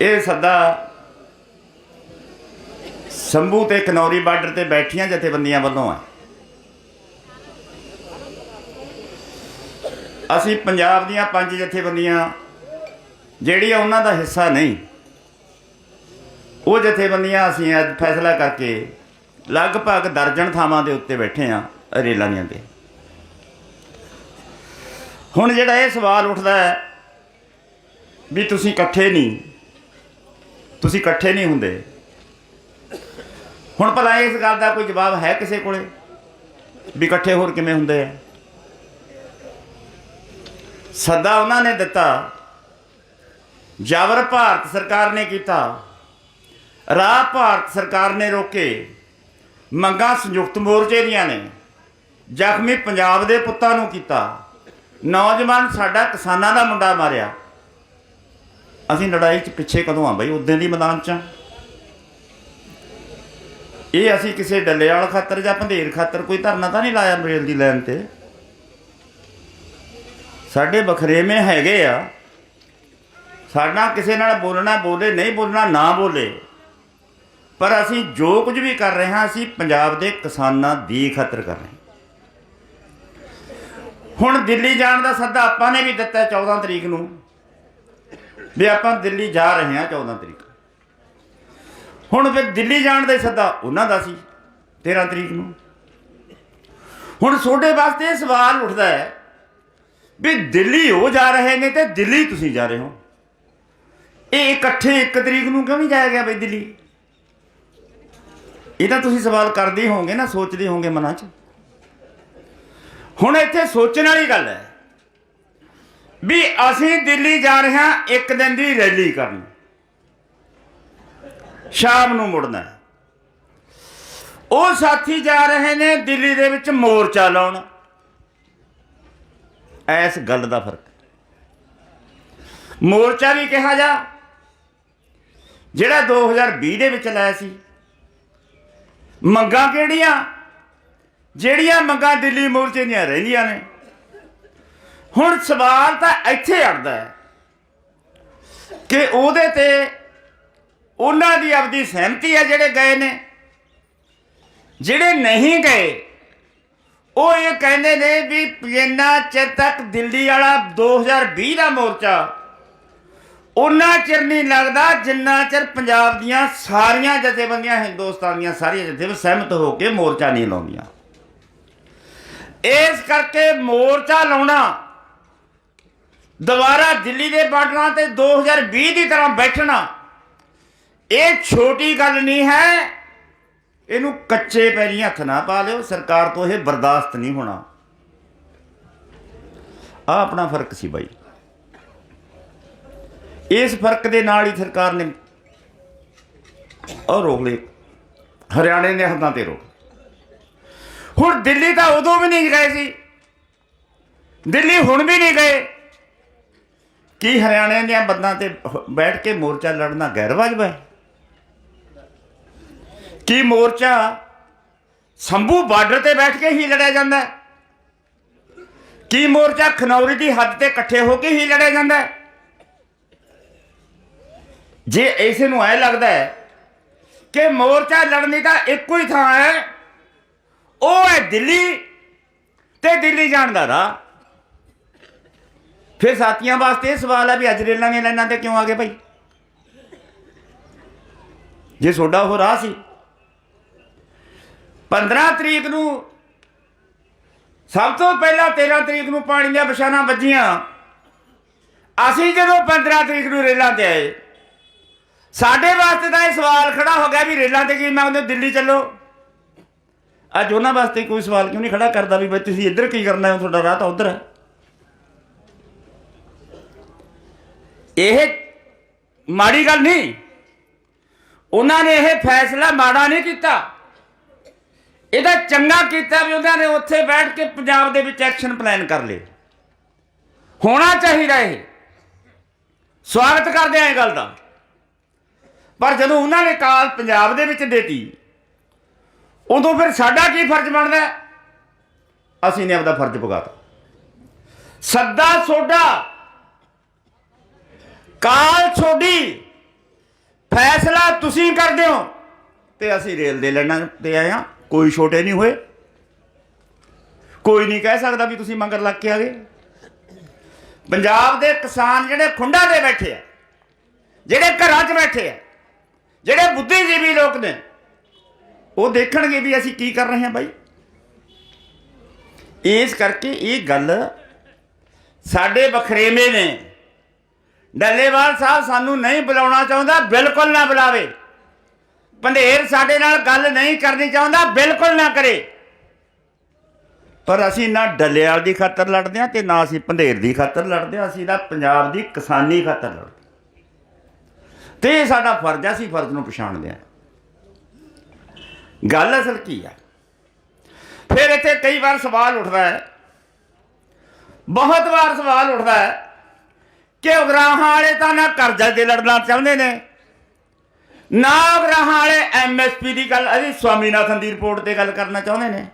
ਇਹ ਸੱਦਾ ਸੰਭੂ ਤੇ ਕਨੌਰੀ ਬਾਰਡਰ ਤੇ ਬੈਠੀਆਂ ਜਥੇਬੰਦੀਆਂ ਵੱਲੋਂ ਹੈ। ਅਸੀਂ ਪੰਜਾਬ ਦੀਆਂ ਪੰਜ ਜਥੇਬੰਦੀਆਂ ਜਿਹੜੀਆਂ ਉਹਨਾਂ ਦਾ ਹਿੱਸਾ ਨਹੀਂ, ਉਹ ਜਥੇਬੰਦੀਆਂ ਅਸੀਂ ਅੱਜ ਫੈਸਲਾ ਕਰਕੇ ਲਗਭਗ ਦਰਜਨ ਥਾਵਾਂ ਦੇ ਉੱਤੇ ਬੈਠੇ ਆ ਰੇਲਾਂ ਦੀਆਂ ਤੇ। ਹੁਣ ਜਿਹੜਾ ਇਹ ਸਵਾਲ ਉੱਠਦਾ ਹੈ ਵੀ ਤੁਸੀਂ ਇਕੱਠੇ ਨਹੀਂ ਤੁਸੀਂ ਇਕੱਠੇ ਨਹੀਂ ਹੁੰਦੇ। ਹੁਣ ਭਲਾ ਇਸ ਗੱਲ ਦਾ ਕੋਈ ਜਵਾਬ ਹੈ ਕਿਸੇ ਕੋਲੇ? ਵੀ ਇਕੱਠੇ ਹੋਰ ਕਿਵੇਂ ਹੁੰਦੇ ਆ? ਸੱਦਾ ਉਹਨਾਂ ਨੇ ਦਿੱਤਾ। ਜਾਵਰ ਭਾਰਤ ਸਰਕਾਰ ਨੇ ਕੀਤਾ। ਰਾਹ ਭਾਰਤ ਸਰਕਾਰ ਨੇ ਰੋਕੇ। ਮੰਗਾਂ ਸੰਯੁਕਤ ਮੋਰਚੇ ਦੀਆਂ ਨੇ। ਜ਼ਖਮੀ ਪੰਜਾਬ ਦੇ ਪੁੱਤਾਂ ਨੂੰ ਕੀਤਾ। ਨੌਜਵਾਨ ਸਾਡਾ ਕਿਸਾਨਾਂ ਦਾ ਮੁੰਡਾ ਮਾਰਿਆ। ਅਸੀਂ ਲੜਾਈ 'ਚ ਪਿੱਛੇ ਕਦੋਂ ਆ ਬਈ? ਉਦੋਂ ਦੀ ਮੈਦਾਨ 'ਚ ਆ। ਇਹ ਅਸੀਂ ਕਿਸੇ ਡੱਲੇ ਖਾਤਰ ਜਾਂ ਭੰਦੇਰ ਖਾਤਰ ਕੋਈ ਧਰਨਾ ਤਾਂ ਨਹੀਂ ਲਾਇਆ ਰੇਲ ਦੀ ਲਾਈਨ ਤੇ? ਸਾਡੇ ਬਖਰੇਵੇਂ ਹੈਗੇ ਆ। ਸਾਡਾ ਕਿਸੇ ਨਾਲ ਬੋਲਣਾ ਬੋਲੇ, ਨਹੀਂ ਬੋਲਣਾ ਨਾ ਬੋਲੇ। ਪਰ ਅਸੀਂ ਜੋ ਕੁਝ ਵੀ ਕਰ ਰਹੇ ਹਾਂ, ਅਸੀਂ ਪੰਜਾਬ ਦੇ ਕਿਸਾਨਾਂ ਦੀ ਖਾਤਰ ਕਰ ਰਹੇ ਹਾਂ। ਹੁਣ ਦਿੱਲੀ ਜਾਣ ਦਾ ਸੱਦਾ ਆਪਾਂ ਨੇ ਵੀ ਦਿੱਤਾ 14 ਤਰੀਕ ਨੂੰ। ਵੀ ਆਪਾਂ ਦਿੱਲੀ ਜਾ ਰਹੇ ਹਾਂ 14 ਤਰੀਕ। ਹੁਣ ਫਿਰ ਦਿੱਲੀ ਜਾਣ ਦਾ ਸੱਦਾ ਉਹਨਾਂ ਦਾ ਸੀ 13 ਤਰੀਕ ਨੂੰ। ਹੁਣ ਤੁਹਾਡੇ ਵਾਸਤੇ ਇਹ ਸਵਾਲ ਉੱਠਦਾ ਹੈ ਵੀ ਦਿੱਲੀ ਉਹ ਜਾ ਰਹੇ ਨੇ ਤੇ ਦਿੱਲੀ ਤੁਸੀਂ ਜਾ ਰਹੇ ਹੋ। ਇਹ ਇਕੱਠੇ ਇੱਕ ਤਰੀਕ ਨੂੰ ਕਿਉਂ ਨਹੀਂ ਜਾਇਆ ਗਿਆ ਬਈ ਦਿੱਲੀ? ਇਹ ਤਾਂ ਤੁਸੀਂ ਸਵਾਲ ਕਰਦੇ ਹੀ ਹੋਵੋਗੇ ਨਾ, ਸੋਚਦੇ ਹੋਵੋਗੇ ਮਨਾਂ 'ਚ। ਹੁਣ ਇੱਥੇ ਸੋਚਣ ਵਾਲੀ ਗੱਲ ਹੈ ਵੀ ਅਸੀਂ ਦਿੱਲੀ ਜਾ ਰਹੇ ਹਾਂ ਇੱਕ ਦਿਨ ਦੀ ਰੈਲੀ ਕਰਨ। ਸ਼ਾਮ ਨੂੰ ਮੁੜਨਾ ਉਹ ਸਾਥੀ ਜਾ ਰਹੇ ਨੇ ਦਿੱਲੀ ਦੇ ਵਿੱਚ ਮੋਰਚਾ ਲਾਉਣ। ਐਸ ਗੱਲ ਦਾ ਫ਼ਰਕ ਮੋਰਚਾ ਵੀ ਕਿਹਾ ਜਾ, ਜਿਹੜਾ 2020 ਦੇ ਵਿੱਚ ਲਾਇਆ ਸੀ। ਮੰਗਾਂ ਕਿਹੜੀਆਂ? ਜਿਹੜੀਆਂ ਮੰਗਾਂ ਦਿੱਲੀ ਮੋਰਚੇ ਦੀਆਂ ਰਹਿੰਦੀਆਂ ਨੇ। ਹੁਣ ਸਵਾਲ ਤਾਂ ਇੱਥੇ ਅੜਦਾ ਹੈ ਕਿ ਉਹਦੇ ਤੇ ਉਹਨਾਂ ਦੀ ਆਪਦੀ ਸਹਿਮਤੀ ਹੈ ਜਿਹੜੇ ਗਏ ਨੇ। ਜਿਹੜੇ ਨਹੀਂ ਗਏ, ਉਹ ਇਹ ਕਹਿੰਦੇ ਨੇ ਵੀ ਜਿੰਨਾ ਚਿਰ ਤੱਕ ਦਿੱਲੀ ਵਾਲਾ 2020 ਦਾ ਮੋਰਚਾ ਉਹਨਾਂ ਚਿਰ ਨਹੀਂ ਲੱਗਦਾ ਜਿੰਨਾ ਚਿਰ ਪੰਜਾਬ ਦੀਆਂ ਸਾਰੀਆਂ ਜਥੇਬੰਦੀਆਂ ਹਿੰਦੁਸਤਾਨ ਦੀਆਂ ਸਾਰੀਆਂ ਜਥੇਬੰਦੀਆਂ ਸਹਿਮਤ ਹੋ ਕੇ ਮੋਰਚਾ ਨਹੀਂ ਲਾਉਂਦੀਆਂ। ਇਸ ਕਰਕੇ ਮੋਰਚਾ ਲਾਉਣਾ ਦੁਬਾਰਾ ਦਿੱਲੀ ਦੇ ਬਾਰਡਰਾਂ ਤੇ 2020 ਦੀ ਤਰ੍ਹਾਂ ਬੈਠਣਾ, ਇਹ ਛੋਟੀ ਗੱਲ ਨਹੀਂ ਹੈ। ਇਹਨੂੰ ਕੱਚੇ ਪੈਰੀ ਹੱਥ ਨਾ ਪਾ ਲਿਓ, ਸਰਕਾਰ ਤੋਂ ਇਹ ਬਰਦਾਸ਼ਤ ਨਹੀਂ ਹੋਣਾ। ਆ ਆਪਣਾ ਫ਼ਰਕ ਸੀ ਬਾਈ। ਇਸ ਫ਼ਰਕ ਦੇ ਨਾਲ ਹੀ ਸਰਕਾਰ ਨੇ ਉਹ ਰੋਕ ਲਏ ਹਰਿਆਣੇ ਦੇ ਹੱਥਾਂ ਤੇ ਰੋਕ ਹੁਣ ਦਿੱਲੀ ਤਾਂ ਉਦੋਂ ਵੀ ਨਹੀਂ ਗਏ ਸੀ। ਦਿੱਲੀ ਹੁਣ ਵੀ ਨਹੀਂ ਗਏ। ਕੀ ਹਰਿਆਣੇ ਦੀਆਂ ਬੰਦਾਂ ਤੇ ਬੈਠ ਕੇ ਮੋਰਚਾ ਲੜਨਾ ਗੈਰ ਵਾਜਬ ਹੈ? ਕੀ ਮੋਰਚਾ ਸੰਭੂ ਬਾਰਡਰ ਤੇ ਬੈਠ ਕੇ ਹੀ ਲੜਿਆ ਜਾਂਦਾ ਹੈ? ਕੀ ਮੋਰਚਾ ਖਨੌਰੀ ਦੀ ਹੱਦ ਤੇ ਇਕੱਠੇ ਹੋ ਕੇ ਹੀ ਲੜਿਆ ਜਾਂਦਾ ਹੈ? ਜੇ ਐਸੇ ਨੂੰ ਐ ਲੱਗਦਾ ਹੈ ਕਿ ਮੋਰਚਾ ਲੜਨੀ ਤਾਂ ਇੱਕੋ ਹੀ ਥਾਂ ਹੈ, ਉਹ ਹੈ ਦਿੱਲੀ ਤੇ ਦਿੱਲੀ ਜਾਣ ਦਾ ਰਾਹ। ਫਿਰ ਸਾਥੀਆਂ ਵਾਸਤੇ ਇਹ ਸਵਾਲ ਹੈ ਵੀ ਅੱਜ ਰੇਲਾਂ ਦੀਆਂ ਲਾਈਨਾਂ ਤੇ ਕਿਉਂ ਆ ਗਏ ਭਾਈ? ਜੇ ਤੁਹਾਡਾ ਉਹ ਰਾਹ ਸੀ। 15 ਤਰੀਕ ਨੂੰ ਸਭ ਤੋਂ ਪਹਿਲਾਂ 13 ਤਰੀਕ ਨੂੰ ਪਾਣੀ ਦੀਆਂ ਬਸ਼ਾਨਾਂ ਵੱਜੀਆਂ। ਅਸੀਂ ਜਦੋਂ 15 ਤਰੀਕ ਨੂੰ ਰੇਲਾਂ ਤੇ ਆਏ, ਸਾਡੇ ਵਾਸਤੇ ਤਾਂ ਇਹ ਸਵਾਲ ਖੜਾ ਹੋ ਗਿਆ ਵੀ ਰੇਲਾਂ ਤੇ ਕੀ ਮੈਂ ਉਹਦੇ ਦਿੱਲੀ ਚੱਲੋ। ਅੱਜ ਉਹਨਾਂ ਵਾਸਤੇ ਕੋਈ ਸਵਾਲ ਕਿਉਂ ਨਹੀਂ ਖੜਾ ਕਰਦਾ ਵੀ ਬਈ ਤੁਸੀਂ ਇੱਧਰ ਕੀ ਕਰਨਾ ਹੈ, ਤੁਹਾਡਾ ਰਾਹ ਤਾਂ ਉੱਧਰ ਹੈ। ਇਹ ਮਾੜੀ ਗੱਲ ਨਹੀਂ। ਉਹਨਾਂ ਨੇ ਇਹ ਫੈਸਲਾ ਮਾੜਾ ਨਹੀਂ ਕੀਤਾ। ਇਹਦਾ ਚੰਗਾ ਕੀਤਾ ਵੀ ਉਹਨਾਂ ਨੇ ਉੱਥੇ ਬੈਠ ਕੇ ਪੰਜਾਬ ਦੇ ਵਿੱਚ ਐਕਸ਼ਨ ਪਲਾਨ ਕਰ ਲਏ। ਹੋਣਾ ਚਾਹੀਦਾ ਇਹ। ਸਵਾਗਤ ਕਰਦੇ ਆਂ ਇਹ ਗੱਲ ਦਾ। ਪਰ ਜਦੋਂ ਉਹਨਾਂ ਨੇ ਕਾਲ ਪੰਜਾਬ ਦੇ ਵਿੱਚ ਦੇਤੀ, ਉਦੋਂ ਫਿਰ ਸਾਡਾ ਕੀ ਫਰਜ਼ ਬਣਦਾ? ਅਸੀਂ ਨੇ ਆਪਦਾ ਫਰਜ਼ ਪੁਗਾਤਾ ਸੱਦਾ ਸੋਡਾ ਕਾਲ ਛੋਡੀ। ਫੈਸਲਾ ਤੁਸੀਂ ਕਰਦੇ ਹੋ। ਤੇ ਅਸੀਂ ਰੇਲ ਦੇ ਲੈਣਾ ਤੇ ਆਏ ਹਾਂ। ਕੋਈ ਛੋਟੇ ਨਹੀਂ ਹੋਏ। ਕੋਈ ਨਹੀਂ ਕਹਿ ਸਕਦਾ ਵੀ ਤੁਸੀਂ ਮੰਗਰ ਲੱਗ ਕੇ ਆ ਗਏ। ਪੰਜਾਬ ਦੇ ਕਿਸਾਨ ਜਿਹੜੇ ਖੁੰਡਾਂ ਦੇ ਬੈਠੇ ਆ, ਜਿਹੜੇ ਘਰਾਂ 'ਚ ਬੈਠੇ ਆ, ਜਿਹੜੇ ਬੁੱਧੀਜੀਵੀ ਲੋਕ ਨੇ, ਉਹ ਦੇਖਣਗੇ ਵੀ ਅਸੀਂ ਕੀ ਕਰ ਰਹੇ ਹਾਂ ਬਾਈ। ਇਸ ਕਰਕੇ ਇਹ ਗੱਲ ਸਾਡੇ ਬਖਰੇਵੇਂ ਨੇ। ਡੱਲੇਵਾਲ ਸਾਹਿਬ ਸਾਨੂੰ ਨਹੀਂ ਬੁਲਾਉਣਾ ਚਾਹੁੰਦਾ, ਬਿਲਕੁਲ ਨਾ ਬੁਲਾਵੇ। ਪੰਧੇਰ ਸਾਡੇ ਨਾਲ ਗੱਲ ਨਹੀਂ ਕਰਨੀ ਚਾਹੁੰਦਾ, ਬਿਲਕੁਲ ਨਾ ਕਰੇ। ਪਰ ਅਸੀਂ ਨਾ ਡੱਲੇਵਾਲ ਦੀ ਖਾਤਰ ਲੜਦੇ ਹਾਂ ਤੇ ਨਾ ਅਸੀਂ ਪੰਧੇਰ ਦੀ ਖਾਤਰ ਲੜਦੇ ਹਾਂ, ਅਸੀਂ ਤਾਂ ਪੰਜਾਬ ਦੀ ਕਿਸਾਨੀ ਖਾਤਰ ਲੜਦੇ ਹਾਂ। ਤੇ ਇਹ ਸਾਡਾ ਫਰਜ਼ ਆ ਅਸੀਂ ਫਰਜ਼ ਨੂੰ ਪਛਾਣਦੇ ਹਾਂ। ਗੱਲ ਅਸਲ ਕੀ ਆ ਫਿਰ ਇੱਥੇ ਕਈ ਵਾਰ ਸਵਾਲ ਉੱਠਦਾ ਹੈ। ਬਹੁਤ ਵਾਰ ਸਵਾਲ ਉੱਠਦਾ ਹੈ। ਕਿ ਉਗਰਾਹਾਂ ਵਾਲੇ ਤਾਂ ਨਾ ਕਰਜ਼ਾ ਦੇ ਲੜਨਾ ਚਾਹੁੰਦੇ ਨੇ? ਨਾ ਉਗਰਾਹਾਂ ਵਾਲੇ ਐਮਐਸਪੀ ਦੀ ਗੱਲ, ਅਸੀਂ ਸਵਾਮੀਨਾਥਨ ਦੀ ਰਿਪੋਰਟ ਤੇ ਗੱਲ ਕਰਨਾ ਚਾਹੁੰਦੇ ਨੇ।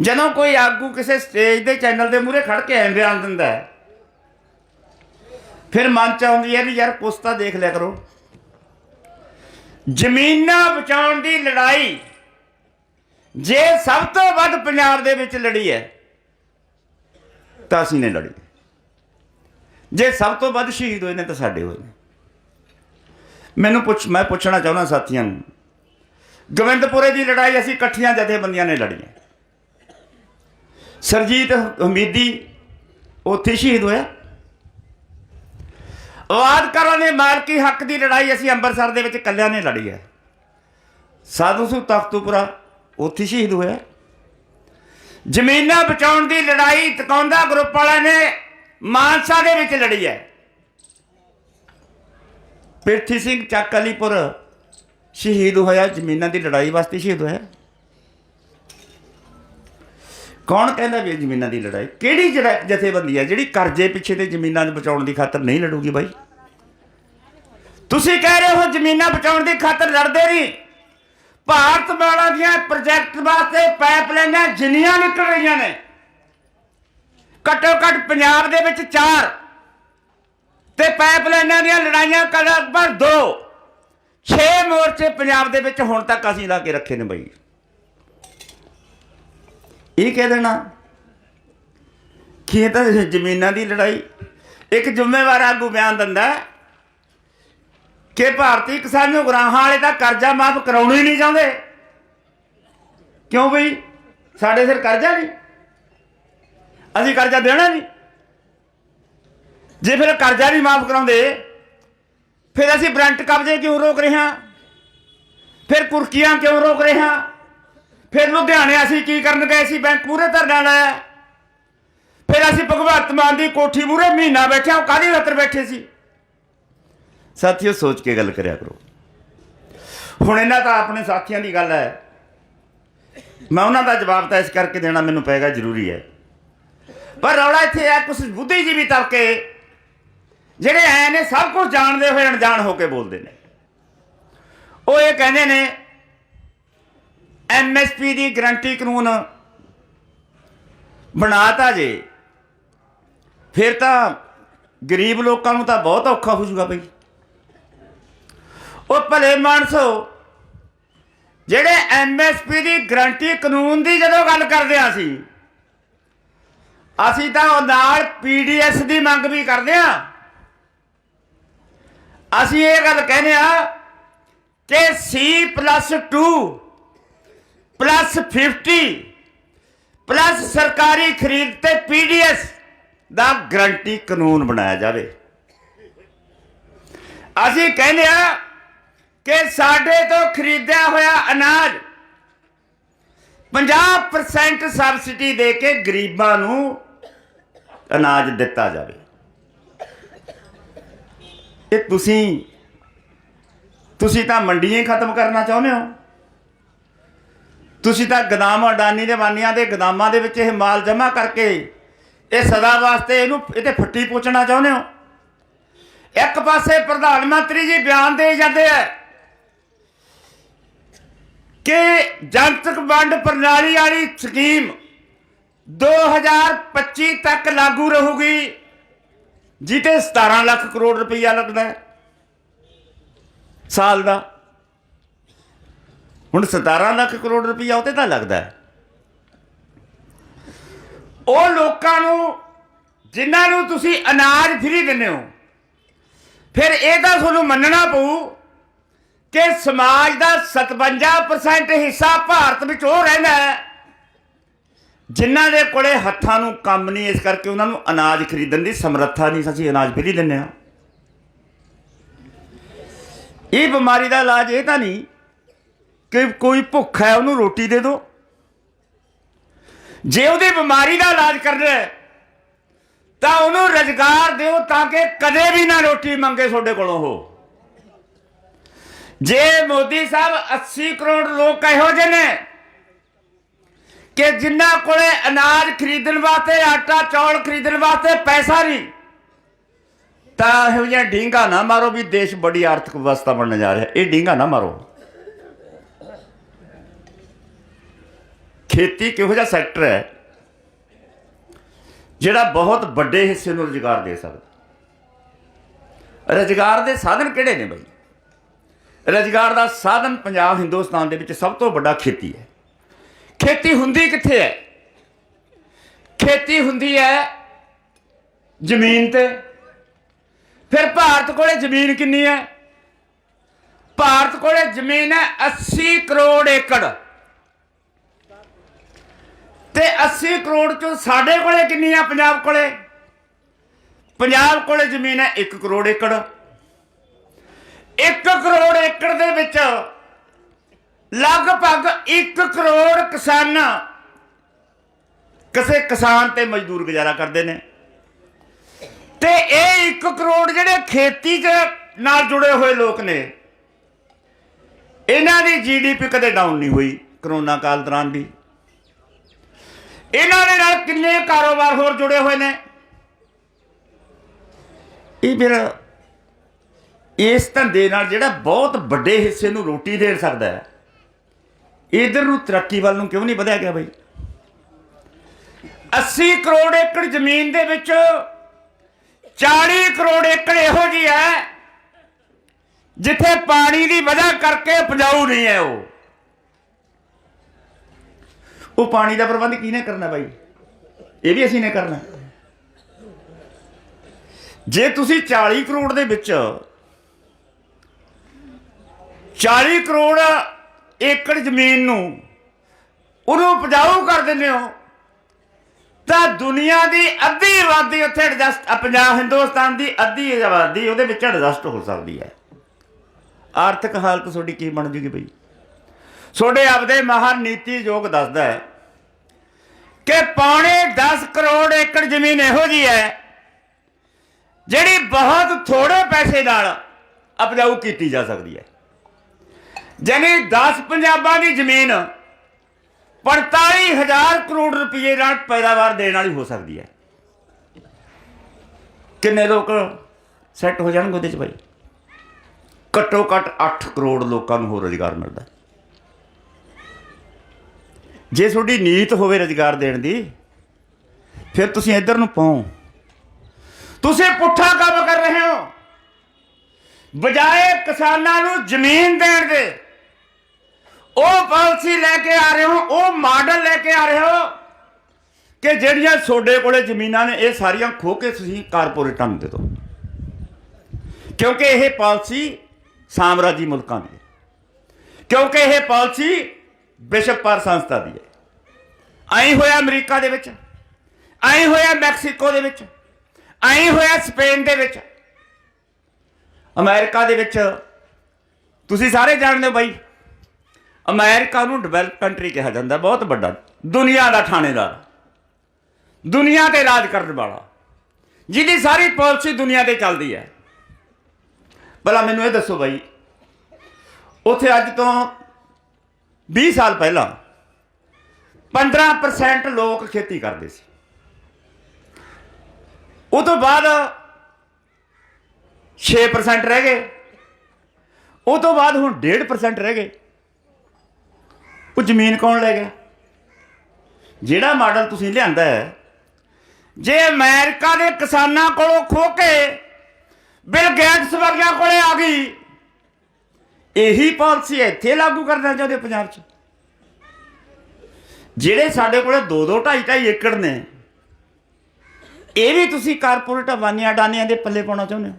ਜਦੋਂ ਕੋਈ ਆਗੂ ਕਿਸੇ ਸਟੇਜ ਦੇ ਚੈਨਲ ਦੇ ਮੂਹਰੇ ਖੜ ਕੇ ਐਂ ਬਿਆਨ ਦਿੰਦਾ ਹੈ, ਫਿਰ ਮਨ ਚ ਆਉਂਦੀ ਹੈ ਵੀ ਯਾਰ ਕੁਛ ਤਾਂ ਦੇਖ ਲਿਆ ਕਰੋ। ਜ਼ਮੀਨਾਂ ਬਚਾਉਣ ਦੀ ਲੜਾਈ ਜੇ ਸਭ ਤੋਂ ਵੱਧ ਪੰਜਾਬ ਦੇ ਵਿੱਚ ਲੜੀ ਹੈ, ਤਾਂ ਅਸੀਂ ਨੇ ਲੜੀ। ਜੇ ਸਭ ਤੋਂ ਵੱਧ ਸ਼ਹੀਦ ਹੋਏ ਨੇ ਤਾਂ ਸਾਡੇ ਹੋਏ ਨੇ। ਮੈਨੂੰ ਪੁੱਛ, ਮੈਂ ਪੁੱਛਣਾ ਚਾਹੁੰਦਾ ਸਾਥੀਆਂ ਨੂੰ, ਗੋਬਿੰਦਪੁਰੇ ਦੀ ਲੜਾਈ ਅਸੀਂ ਇਕੱਠੀਆਂ ਜਥੇਬੰਦੀਆਂ ਨੇ ਲੜੀ ਹੈ। ਸਰਜੀਤ ਹਮੀਦੀ ਉੱਥੇ ਸ਼ਹੀਦ ਹੋਇਆ। ਆਵਾਜ਼ਕਾਰਾਂ ਨੇ ਮਾਲਕੀ ਹੱਕ ਦੀ ਲੜਾਈ ਅਸੀਂ ਅੰਮ੍ਰਿਤਸਰ ਦੇ ਵਿੱਚ ਇਕੱਲਿਆਂ ਨੇ ਲੜੀ ਹੈ। ਸਾਧੂ ਸੂ ਤਖਤੂਪੁਰਾ ਉੱਥੇ ਸ਼ਹੀਦ ਹੋਇਆ। ਜ਼ਮੀਨਾਂ ਬਚਾਉਣ ਦੀ ਲੜਾਈ ਤਕਾਉਂਦਾ ਗਰੁੱਪ ਵਾਲਿਆਂ ਨੇ ਮਾਨਸਾ ਦੇ ਵਿੱਚ ਲੜੀ ਹੈ। ਪਿਰਥੀ ਸਿੰਘ ਚੱਕ ਅਲੀਪੁਰ ਸ਼ਹੀਦ ਹੋਇਆ, ਜ਼ਮੀਨਾਂ ਦੀ ਲੜਾਈ ਵਾਸਤੇ ਸ਼ਹੀਦ ਹੋਇਆ। ਕੌਣ ਕਹਿੰਦਾ ਵੀ ਜ਼ਮੀਨਾਂ ਦੀ ਲੜਾਈ? ਕਿਹੜੀ ਜਿਹੜਾ ਜਥੇਬੰਦੀ ਹੈ ਜਿਹੜੀ ਕਰਜ਼ੇ ਪਿੱਛੇ ਤੇ ਜ਼ਮੀਨਾਂ ਨੂੰ ਬਚਾਉਣ ਦੀ ਖਾਤਰ ਨਹੀਂ ਲੜੂਗੀ ਬਾਈ? ਤੁਸੀਂ ਕਹਿ ਰਹੇ ਹੋ ਜ਼ਮੀਨਾਂ ਬਚਾਉਣ ਦੀ ਖਾਤਰ ਲੜਦੇ ਨਹੀਂ। ਭਾਰਤ ਮਾਲਾ ਦੀਆਂ ਪ੍ਰੋਜੈਕਟ ਵਾਸਤੇ ਪਾਈਪਲਾਈਨਾਂ ਜਿੰਨੀਆਂ ਨਿਕਲ ਰਹੀਆਂ ਨੇ। ਘੱਟੋ ਘੱਟ ਪੰਜਾਬ ਦੇ ਵਿੱਚ ਚਾਰ। ਤੇ ਪਾਈਪਲਾਈਨਾਂ ਦੀਆਂ ਲੜਾਈਆਂ ਕਲਰ ਪਰ ਦੋ। 6 ਮੋਰਚੇ ਪੰਜਾਬ ਦੇ ਵਿੱਚ ਹੁਣ ਤੱਕ ਅਸੀਂ ਲਾ ਕੇ ਰੱਖੇ ਨੇ ਬਈ। ਇਹ ਕਹਿ ਦੇਣਾ ਕਿ ਇਹ ਤਾਂ ਜ਼ਮੀਨਾਂ ਦੀ ਲੜਾਈ ਇੱਕ ਜ਼ਿੰਮੇਵਾਰ ਆਗੂ ਬਿਆਨ ਦਿੰਦਾ ਕਿ ਭਾਰਤੀ ਕਿਸਾਨ ਨੂੰ ਗਰਾਹਾਂ ਵਾਲੇ ਦਾ ਕਰਜ਼ਾ ਮਾਫ ਕਰਾਉਣਾ ਹੀ ਨਹੀਂ ਚਾਹੁੰਦੇ। ਕਿਉਂ ਬਈ? ਸਾਡੇ ਸਿਰ ਕਰਜ਼ਾ ਨਹੀਂ। ਅਸੀਂ ਕਰਜ਼ਾ ਦੇਣਾ ਨਹੀਂ ਜੇ ਫਿਰ ਕਰਜ਼ਾ ਵੀ ਮਾਫ ਕਰਾਉਂਦੇ, ਫਿਰ ਅਸੀਂ ਬ੍ਰੈਂਟ ਕਬਜ਼ੇ ਕਿਉਂ ਰੋਕ ਰਹੇ ਹਾਂ? ਫਿਰ ਕੁਰਕੀਆਂ ਕਿਉਂ ਰੋਕ ਰਹੇ ਹਾਂ? ਫਿਰ ਲੁਧਿਆਣੇ ਅਸੀਂ ਕੀ ਕਰਨ ਗਏ ਸੀ? ਬੈਂਕ ਪੂਰੇ ਧਰਨਾ ਲਾਇਆ। ਫਿਰ ਅਸੀਂ ਭਗਵੰਤ ਮਾਨ ਦੀ ਕੋਠੀ ਮੂਰੇ ਮਹੀਨਾ ਬੈਠਿਆ, ਉਹ ਕਾਹਦੀ ਖਾਤਰ ਬੈਠੇ ਸੀ? ਸਾਥੀਓ, ਸੋਚ ਕੇ ਗੱਲ ਕਰਿਆ ਕਰੋ। ਹੁਣ ਇਹਨਾਂ ਤਾਂ ਆਪਣੇ ਸਾਥੀਆਂ ਦੀ ਗੱਲ ਹੈ। ਮੈਂ ਉਹਨਾਂ ਦਾ ਜਵਾਬ ਤਾਂ ਇਸ ਕਰਕੇ ਦੇਣਾ ਮੈਨੂੰ ਪਏਗਾ, ਜ਼ਰੂਰੀ ਹੈ। ਪਰ ਰੌਲਾ ਇੱਥੇ ਆ ਕੁਝ ਬੁੱਧੀਜੀਵੀ ਤਬਕੇ ਜਿਹੜੇ ਐ ਨੇ ਸਭ ਕੁਝ ਜਾਣਦੇ ਹੋਏ ਅਣਜਾਣ ਹੋ ਕੇ ਬੋਲਦੇ ਨੇ। ਉਹ ਇਹ ਕਹਿੰਦੇ ਨੇ ਐਮਐਸਪੀ ਦੀ ਗਰੰਟੀ ਕਾਨੂੰਨ ਬਣਾਤਾ ਜੇ, ਫਿਰ ਤਾਂ ਗਰੀਬ ਲੋਕਾਂ ਨੂੰ ਤਾਂ ਬਹੁਤ ਔਖਾ ਹੋ ਜਾਊਗਾ ਬਈ। ਉਹ ਭਲੇ ਮਾਨਸੋ ਜਿਹੜੇ ਐਮਐਸਪੀ ਦੀ ਗਰੰਟੀ ਕਾਨੂੰਨ ਦੀ ਜਦੋਂ ਗੱਲ ਕਰਦੇ ਆ ਸੀ ਅਸੀਂ ਤਾਂ ਉਹ ਨਾਲ ਪੀਡੀਐਸ ਦੀ ਮੰਗ ਵੀ ਕਰਦੇ ਆ ਅਸੀਂ ਇਹ ਗੱਲ ਕਹਿੰਦੇ ਆ ਕਿ C+2 ਪਲੱਸ 50 ਪਲੱਸ ਸਰਕਾਰੀ ਖਰੀਦ ਤੇ ਪੀਡੀਐਸ ਦਾ ਗਰੰਟੀ ਕਾਨੂੰਨ ਬਣਾਇਆ ਜਾਵੇ। ਅਸੀਂ ਕਹਿੰਦੇ ਆ ਕਿ ਸਾਡੇ ਤੋਂ ਖਰੀਦਿਆ ਹੋਇਆ ਅਨਾਜ 50% ਸਬਸਿਡੀ ਦੇ ਕੇ ਗਰੀਬਾਂ ਨੂੰ ਅਨਾਜ ਦਿੱਤਾ ਜਾਵੇ। ਇਹ ਤੁਸੀਂ ਤੁਸੀਂ ਤਾਂ ਮੰਡੀਆਂ ਖਤਮ ਕਰਨਾ ਚਾਹੁੰਦੇ ਹੋ। ਤੁਸੀਂ ਤਾਂ ਗਦਾਮ ਅਡਾਨੀ ਦੇ ਵਾਨੀਆਂ ਦੇ ਗਦਾਮਾਂ ਦੇ ਵਿੱਚ ਇਹ ਮਾਲ ਜਮ੍ਹਾਂ ਕਰਕੇ ਇਹ ਸਦਾ ਵਾਸਤੇ ਇਹਨੂੰ ਇਹਤੇ ਫੱਟੀ ਪੋਚਣਾ ਚਾਹੁੰਦੇ ਹੋ। ਇੱਕ ਪਾਸੇ ਪ੍ਰਧਾਨ ਮੰਤਰੀ ਜੀ ਬਿਆਨ ਦੇ ਜਾਂਦੇ ਆ ਕਿ ਜਨਤਕ ਵੰਡ ਪ੍ਰਣਾਲੀ ਵਾਲੀ ਸਕੀਮ 2025 ਤੱਕ ਲਾਗੂ ਰਹੂਗੀ ਜਿੱਤੇ 17 ਲੱਖ ਕਰੋੜ ਰੁਪਈਆ ਲੱਗਦਾ ਹੈ। ਸਾਲ ਦਾ। ਹੁਣ 17 ਲੱਖ ਕਰੋੜ ਰੁਪਈਆ ਉਹ ਤਾਂ ਲੱਗਦਾ ਉਹ ਲੋਕਾਂ ਨੂੰ, ਜਿਨ੍ਹਾਂ ਨੂੰ ਤੁਸੀਂ ਅਨਾਜ ਫ੍ਰੀ ਦਿੰਦੇ ਹੋ, ਫਿਰ ਇਹ ਤਾਂ ਤੁਹਾਨੂੰ ਮੰਨਣਾ ਪਊ ਕਿ ਸਮਾਜ ਦਾ 57% ਹਿੱਸਾ ਭਾਰਤ ਵਿੱਚ ਉਹ ਰਹਿੰਦਾ ਹੈ। ਜਿਨ੍ਹਾਂ ਦੇ ਕੋਲੇ ਹੱਥਾਂ ਨੂੰ ਕੰਮ ਨਹੀਂ, ਇਸ ਕਰਕੇ ਉਹਨਾਂ ਨੂੰ ਅਨਾਜ ਖਰੀਦਣ ਦੀ ਸਮਰੱਥਾ ਨਹੀਂ, ਅਸੀਂ ਅਨਾਜ ਫ੍ਰੀ ਦਿੰਦੇ ਹਾਂ। ਇਹ ਬਿਮਾਰੀ ਦਾ ਇਲਾਜ ਇਹ ਤਾਂ ਨਹੀਂ ਕਿ ਕੋਈ ਭੁੱਖ ਹੈ, ਉਹਨੂੰ ਰੋਟੀ ਦੇ ਦਿਓ। ਜੇ ਉਹਦੀ ਬਿਮਾਰੀ ਦਾ ਇਲਾਜ ਕਰਨਾ ਹੈ, ਤਾਂ ਉਹਨੂੰ ਰੁਜ਼ਗਾਰ ਦਿਓ ਤਾਂ ਕਿ ਕਦੇ ਵੀ ਨਾ ਰੋਟੀ ਮੰਗੇ ਤੁਹਾਡੇ ਕੋਲੋਂ ਉਹ। ਜੇ ਮੋਦੀ ਸਾਹਿਬ 80 ਕਰੋੜ ਲੋਕ ਇਹੋ ਜਿਹੇ ਨੇ ਕਿ ਜਿਨ੍ਹਾਂ ਕੋਲੇ ਅਨਾਜ ਖਰੀਦਣ ਵਾਸਤੇ, ਆਟਾ, ਚੌਲ ਖਰੀਦਣ ਵਾਸਤੇ ਪੈਸਾ ਨਹੀਂ, ਤਾਂ ਇਹੋ ਜਿਹਾ ਢੀਂਗਾ ਨਾ ਮਾਰੋ ਵੀ ਦੇਸ਼ ਬੜੀ ਆਰਥਿਕ ਵਿਵਸਥਾ ਬਣਨ ਜਾ ਰਿਹਾ। ਇਹ ਢੀਂਗਾ ਨਾ ਮਾਰੋ। ਖੇਤੀ ਕਿਹੋ ਜਿਹਾ ਸੈਕਟਰ ਹੈ, ਜਿਹੜਾ ਬਹੁਤ ਵੱਡੇ ਹਿੱਸੇ ਨੂੰ ਰੁਜ਼ਗਾਰ ਦੇ ਸਕਦਾ। ਰੁਜ਼ਗਾਰ ਦੇ ਸਾਧਨ ਕਿਹੜੇ ਨੇ ਬਈ? ਰੁਜ਼ਗਾਰ ਦਾ ਸਾਧਨ ਪੰਜਾਬ, ਹਿੰਦੁਸਤਾਨ ਦੇ ਵਿੱਚ ਸਭ ਤੋਂ ਵੱਡਾ ਖੇਤੀ ਹੈ। ਖੇਤੀ ਹੁੰਦੀ ਕਿੱਥੇ ਹੈ? ਖੇਤੀ ਹੁੰਦੀ ਹੈ ਜ਼ਮੀਨ ਤੇ। ਫਿਰ ਭਾਰਤ ਕੋਲੇ ਜ਼ਮੀਨ ਕਿੰਨੀ ਹੈ? ਭਾਰਤ ਕੋਲੇ ਜ਼ਮੀਨ ਹੈ 80 ਕਰੋੜ ਏਕੜ। ਤੇ 80 ਕਰੋੜ ਚੋਂ ਸਾਡੇ ਕੋਲੇ ਕਿੰਨੀ ਆ ਪੰਜਾਬ ਕੋਲੇ? ਪੰਜਾਬ ਕੋਲੇ ਜ਼ਮੀਨ ਹੈ 1 ਕਰੋੜ ਏਕੜ। 1 ਕਰੋੜ ਏਕੜ ਦੇ ਵਿੱਚ ਲਗਭਗ 1 ਕਰੋੜ ਕਿਸਾਨ ਕਿਸੇ ਕਿਸਾਨ ਤੇ ਮਜ਼ਦੂਰ ਗੁਜ਼ਾਰਾ ਕਰਦੇ ਨੇ। ਤੇ ਇਹ 1 ਕਰੋੜ ਜਿਹੜੇ ਖੇਤੀ 'ਚ ਨਾਲ ਜੁੜੇ ਹੋਏ ਲੋਕ ਨੇ, ਇਹਨਾਂ ਦੀ ਜੀਡੀਪੀ ਕਦੇ ਡਾਊਨ ਨਹੀਂ ਹੋਈ ਕਰੋਨਾ ਕਾਲ ਦੌਰਾਨ ਵੀ। ਇਹਨਾਂ ਦੇ ਨਾਲ ਕਿੰਨੇ ਕਾਰੋਬਾਰ ਹੋਰ ਜੁੜੇ ਹੋਏ ਨੇ। ਇਹ ਫਿਰ ਇਸ ਧੰਦੇ ਨਾਲ ਜਿਹੜਾ ਬਹੁਤ ਵੱਡੇ ਹਿੱਸੇ ਨੂੰ ਰੋਟੀ ਦੇ ਸਕਦਾ ਹੈ। ਇਧਰ ਨੂੰ ਤਰੱਕੀ ਵੱਲ ਨੂੰ ਕਿਉਂ ਨਹੀਂ ਵਧਿਆ ਗਿਆ ਬਈ? 80 ਕਰੋੜ ਏਕੜ ਜ਼ਮੀਨ ਦੇ ਵਿੱਚ 40 ਕਰੋੜ ਏਕੜ ਇਹੋ ਜੀ ਹੈ, ਜਿੱਥੇ ਪਾਣੀ ਦੀ ਵਜ੍ਹਾ ਕਰਕੇ ਉਪਜਾਊ ਨਹੀਂ ਹੈ ਉਹ। ਉਹ ਪਾਣੀ ਦਾ ਪ੍ਰਬੰਧ ਕਿਹਨੇ ਕਰਨਾ ਬਾਈ? ਇਹ ਵੀ ਅਸੀਂ ਨੇ ਕਰਨਾ। ਜੇ ਤੁਸੀਂ 40 ਕਰੋੜ ਦੇ ਵਿੱਚ 40 ਕਰੋੜ ਏਕੜ ਜ਼ਮੀਨ ਨੂੰ ਉਹਨੂੰ ਉਪਜਾਊ ਕਰ ਦਿੰਦੇ ਹੋ, ਤਾਂ ਦੁਨੀਆ ਦੀ ਅੱਧੀ ਆਬਾਦੀ ਉੱਥੇ ਐਡਜਸਟ ਪੰਜਾਬ, ਹਿੰਦੁਸਤਾਨ ਦੀ ਅੱਧੀ ਆਬਾਦੀ ਉਹਦੇ ਵਿੱਚ ਐਡਜਸਟ ਹੋ ਸਕਦੀ ਹੈ। ਆਰਥਿਕ ਹਾਲਤ ਤੁਹਾਡੀ ਕੀ ਬਣ ਜੂਗੀ ਬਈ? ਤੁਹਾਡੇ ਆਪਦੇ ਮਹਾਨ ਨੀਤੀ ਯੋਗ ਦੱਸਦਾ ਹੈ ਕਿ ਪੌਣੇ 10 ਕਰੋੜ ਏਕੜ ਜ਼ਮੀਨ ਇਹੋ ਜੀ ਹੈ ਜਿਹੜੀ ਬਹੁਤ ਥੋੜੇ ਪੈਸੇ ਨਾਲ ਉਪਜਾਊ ਕੀਤੀ ਜਾ ਸਕਦੀ ਹੈ। ਜਾਨੀ 10 ਪੰਜਾਬਾਂ ਦੀ ਜ਼ਮੀਨ 45000 ਕਰੋੜ ਰੁਪਏ ਨਾਲ ਪੈਦਾਵਾਰ ਦੇਣ ਵਾਲੀ ਹੋ ਸਕਦੀ ਹੈ। ਕਿੰਨੇ ਲੋਕ ਸੈੱਟ ਹੋ ਜਾਣਗੇ ਉਹਦੇ ਚ ਭਾਈ ਘੱਟੋ ਘੱਟ 8 ਕਰੋੜ ਲੋਕਾਂ ਨੂੰ ਹੋਰ ਰੁਜ਼ਗਾਰ ਮਿਲਦਾ। ਜੇ ਤੁਹਾਡੀ ਨੀਤ ਹੋਵੇ ਰੁਜ਼ਗਾਰ ਦੇਣ ਦੀ, ਫਿਰ ਤੁਸੀਂ ਇੱਧਰ ਨੂੰ ਪਾਓ। ਤੁਸੀਂ ਪੁੱਠਾ ਕੰਮ ਕਰ ਰਹੇ ਹੋ। ਬਜਾਏ ਕਿਸਾਨਾਂ ਨੂੰ ਜ਼ਮੀਨ ਦੇਣ ਦੇ ਉਹ ਪਾਲਿਸੀ ਲੈ ਕੇ ਆ ਰਹੇ ਹੋ, ਉਹ ਮਾਡਲ ਲੈ ਕੇ ਆ ਰਹੇ ਹੋ ਕਿ ਜਿਹੜੀਆਂ ਤੁਹਾਡੇ ਕੋਲੇ ਜ਼ਮੀਨਾਂ ਨੇ, ਇਹ ਸਾਰੀਆਂ ਖੋ ਕੇ ਤੁਸੀਂ ਕਾਰਪੋਰੇਟਾਂ ਨੂੰ ਦੇ ਦਿਓ। ਕਿਉਂਕਿ ਇਹ ਪਾਲਿਸੀ ਸਾਮਰਾਜੀ ਮੁਲਕਾਂ ਦੀ ਹੈ। ਕਿਉਂਕਿ ਇਹ ਪਾਲਿਸੀ ਵਿਸ਼ਵ ਪਰ ਸੰਸਥਾ ਦੀ ਹੈ। ਐਂ ਹੋਇਆ ਅਮਰੀਕਾ ਦੇ ਵਿੱਚ, ਐਂ ਹੋਇਆ ਮੈਕਸੀਕੋ ਦੇ ਵਿੱਚ, ਐਂ ਹੋਇਆ ਸਪੇਨ ਦੇ ਵਿੱਚ। ਅਮਰੀਕਾ ਦੇ ਵਿੱਚ ਤੁਸੀਂ ਸਾਰੇ ਜਾਣਦੇ ਹੋ ਬਾਈ ਅਮਰੀਕਾ ਨੂੰ ਡਿਵੈਲਪ ਕੰਟਰੀ ਕਿਹਾ ਜਾਂਦਾ, ਬਹੁਤ ਵੱਡਾ, ਦੁਨੀਆ ਦਾ ਥਾਣੇਦਾਰ, ਦੁਨੀਆ ਤੇ ਰਾਜ ਕਰਨ ਵਾਲਾ, ਜਿਹਦੀ ਸਾਰੀ ਪਾਲਿਸੀ ਦੁਨੀਆ ਤੇ ਚੱਲਦੀ ਹੈ। ਭਲਾ ਮੈਨੂੰ ਇਹ ਦੱਸੋ ਬਾਈ, ਉੱਥੇ ਅੱਜ ਤੋਂ 20 ਸਾਲ ਪਹਿਲਾਂ 15% ਲੋਕ ਖੇਤੀ ਕਰਦੇ ਸੀ। ਉਹ ਤੋਂ ਬਾਅਦ 6% ਰਹਿ ਗਏ। ਉਹ ਤੋਂ ਬਾਅਦ ਹੁਣ 1.5% ਰਹਿ ਗਏ। ਉਹ ਜ਼ਮੀਨ ਕੌਣ ਲੈ ਗਿਆ? ਜਿਹੜਾ ਮਾਡਲ ਤੁਸੀਂ ਲਿਆਂਦਾ ਹੈ, ਜੇ ਅਮਰੀਕਾ ਦੇ ਕਿਸਾਨਾਂ ਕੋਲੋਂ ਖੋ ਕੇ ਬਿਲ ਗੇਟਸ ਵਰਗਿਆਂ ਕੋਲੇ ਆ ਗਈ, ਇਹੀ ਪਾਲਿਸੀ ਇੱਥੇ ਲਾਗੂ ਕਰਨਾ ਚਾਹੁੰਦੇ ਪੰਜਾਬ 'ਚ। ਜਿਹੜੇ ਸਾਡੇ ਕੋਲੇ 2 2 2.5 2.5 ਏਕੜ ਨੇ, ਇਹ ਵੀ ਤੁਸੀਂ ਕਾਰਪੋਰੇਟ ਅਬਾਨੀਆਂ ਡਾਨੀਆਂ ਦੇ ਪੱਲੇ ਪਾਉਣਾ ਚਾਹੁੰਦੇ ਹੋ?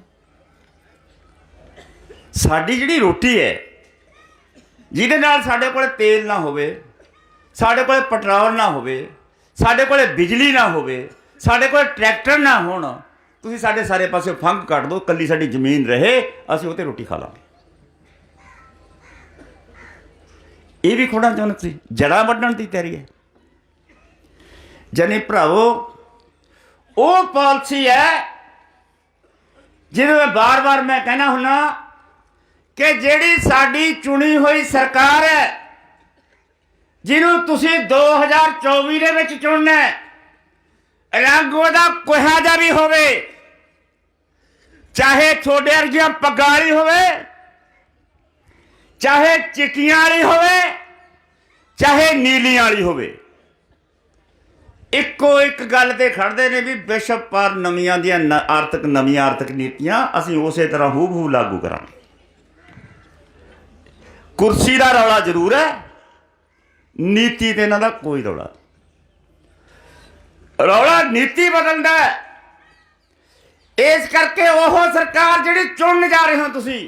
ਸਾਡੀ ਜਿਹੜੀ ਰੋਟੀ ਹੈ ਜਿਹਦੇ ਨਾਲ ਸਾਡੇ ਕੋਲ ਤੇਲ ਨਾ ਹੋਵੇ, ਸਾਡੇ ਕੋਲ ਪੈਟਰੋਲ ਨਾ ਹੋਵੇ, ਸਾਡੇ ਕੋਲ ਬਿਜਲੀ ਨਾ ਹੋਵੇ, ਸਾਡੇ ਕੋਲ ਟਰੈਕਟਰ ਨਾ ਹੋਣ, ਤੁਸੀਂ ਸਾਡੇ ਸਾਰੇ ਪਾਸੇ ਫੰਗ ਕੱਢ ਦਿਓ, ਕੱਲੀ ਸਾਡੀ ਜ਼ਮੀਨ ਰਹੇ, ਅਸੀਂ ਉਹ ਤੇ ਰੋਟੀ ਖਾ ਲਾਂਗੇ। ਇਹ ਵੀ ਖੋਣਾ ਚਾਹੁੰਦੇ ਤੁਸੀਂ ਜੜਾ ਵੱਢਣ ਦੀ ਤਿਆਰੀ ਹੈ। ਜਨੇ ਭਰਾਵੋ, ਉਹ ਪਾਲਿਸੀ ਹੈ, ਜਿਹਨੂੰ ਮੈਂ ਬਾਰ-ਬਾਰ ਮੈਂ ਕਹਿਣਾ ਹੁੰਨਾ ਕਿ ਜਿਹੜੀ ਸਾਡੀ ਚੁਣੀ ਹੋਈ ਸਰਕਾਰ ਹੈ, ਜਿਹਨੂੰ ਤੁਸੀਂ 2024 ਦੇ ਵਿੱਚ ਚੁਣਨਾ ਹੈ, ਰੰਗ ਉਹਦਾ ਕੋਹਾ ਜਿਹਾ ਵੀ ਹੋਵੇ, ਚਾਹੇ ਛੋਡੇ ਵਰਗੀਆਂ ਪੱਗਾਂ ਵਾਲੀ ਹੋਵੇ, ਚਾਹੇ ਚਿੱਟੀਆਂ ਵਾਲੀ ਹੋਵੇ, ਚਾਹੇ ਨੀਲੀਆਂ ਵਾਲੀ ਹੋਵੇ। ਇੱਕੋ ਇੱਕ ਗੱਲ ਤੇ ਖੜਦੇ ਨੇ ਵੀ ਵਿਸ਼ਵ ਪਰ ਨਵੀਆਂ ਦੀਆਂ ਨ- ਆਰਥਿਕ ਨਵੀਆਂ ਆਰਥਿਕ ਨੀਤੀਆਂ ਅਸੀਂ ਉਸੇ ਤਰ੍ਹਾਂ ਹੂਬ-ਹੂ ਲਾਗੂ ਕਰਾਂਗੇ। ਕੁਰਸੀ ਦਾ ਰੌਲਾ ਜ਼ਰੂਰ ਹੈ। ਨੀਤੀ ਤੇ ਇਹਨਾਂ ਦਾ ਕੋਈ ਰੌਲਾ ਨਹੀਂ। ਰੌਲਾ ਨੀਤੀ ਬਦਲਦਾ ਇਸ ਕਰਕੇ ਉਹ ਸਰਕਾਰ ਜਿਹੜੀ ਚੁਣਨ ਜਾ ਰਹੇ ਹੋ ਤੁਸੀਂ,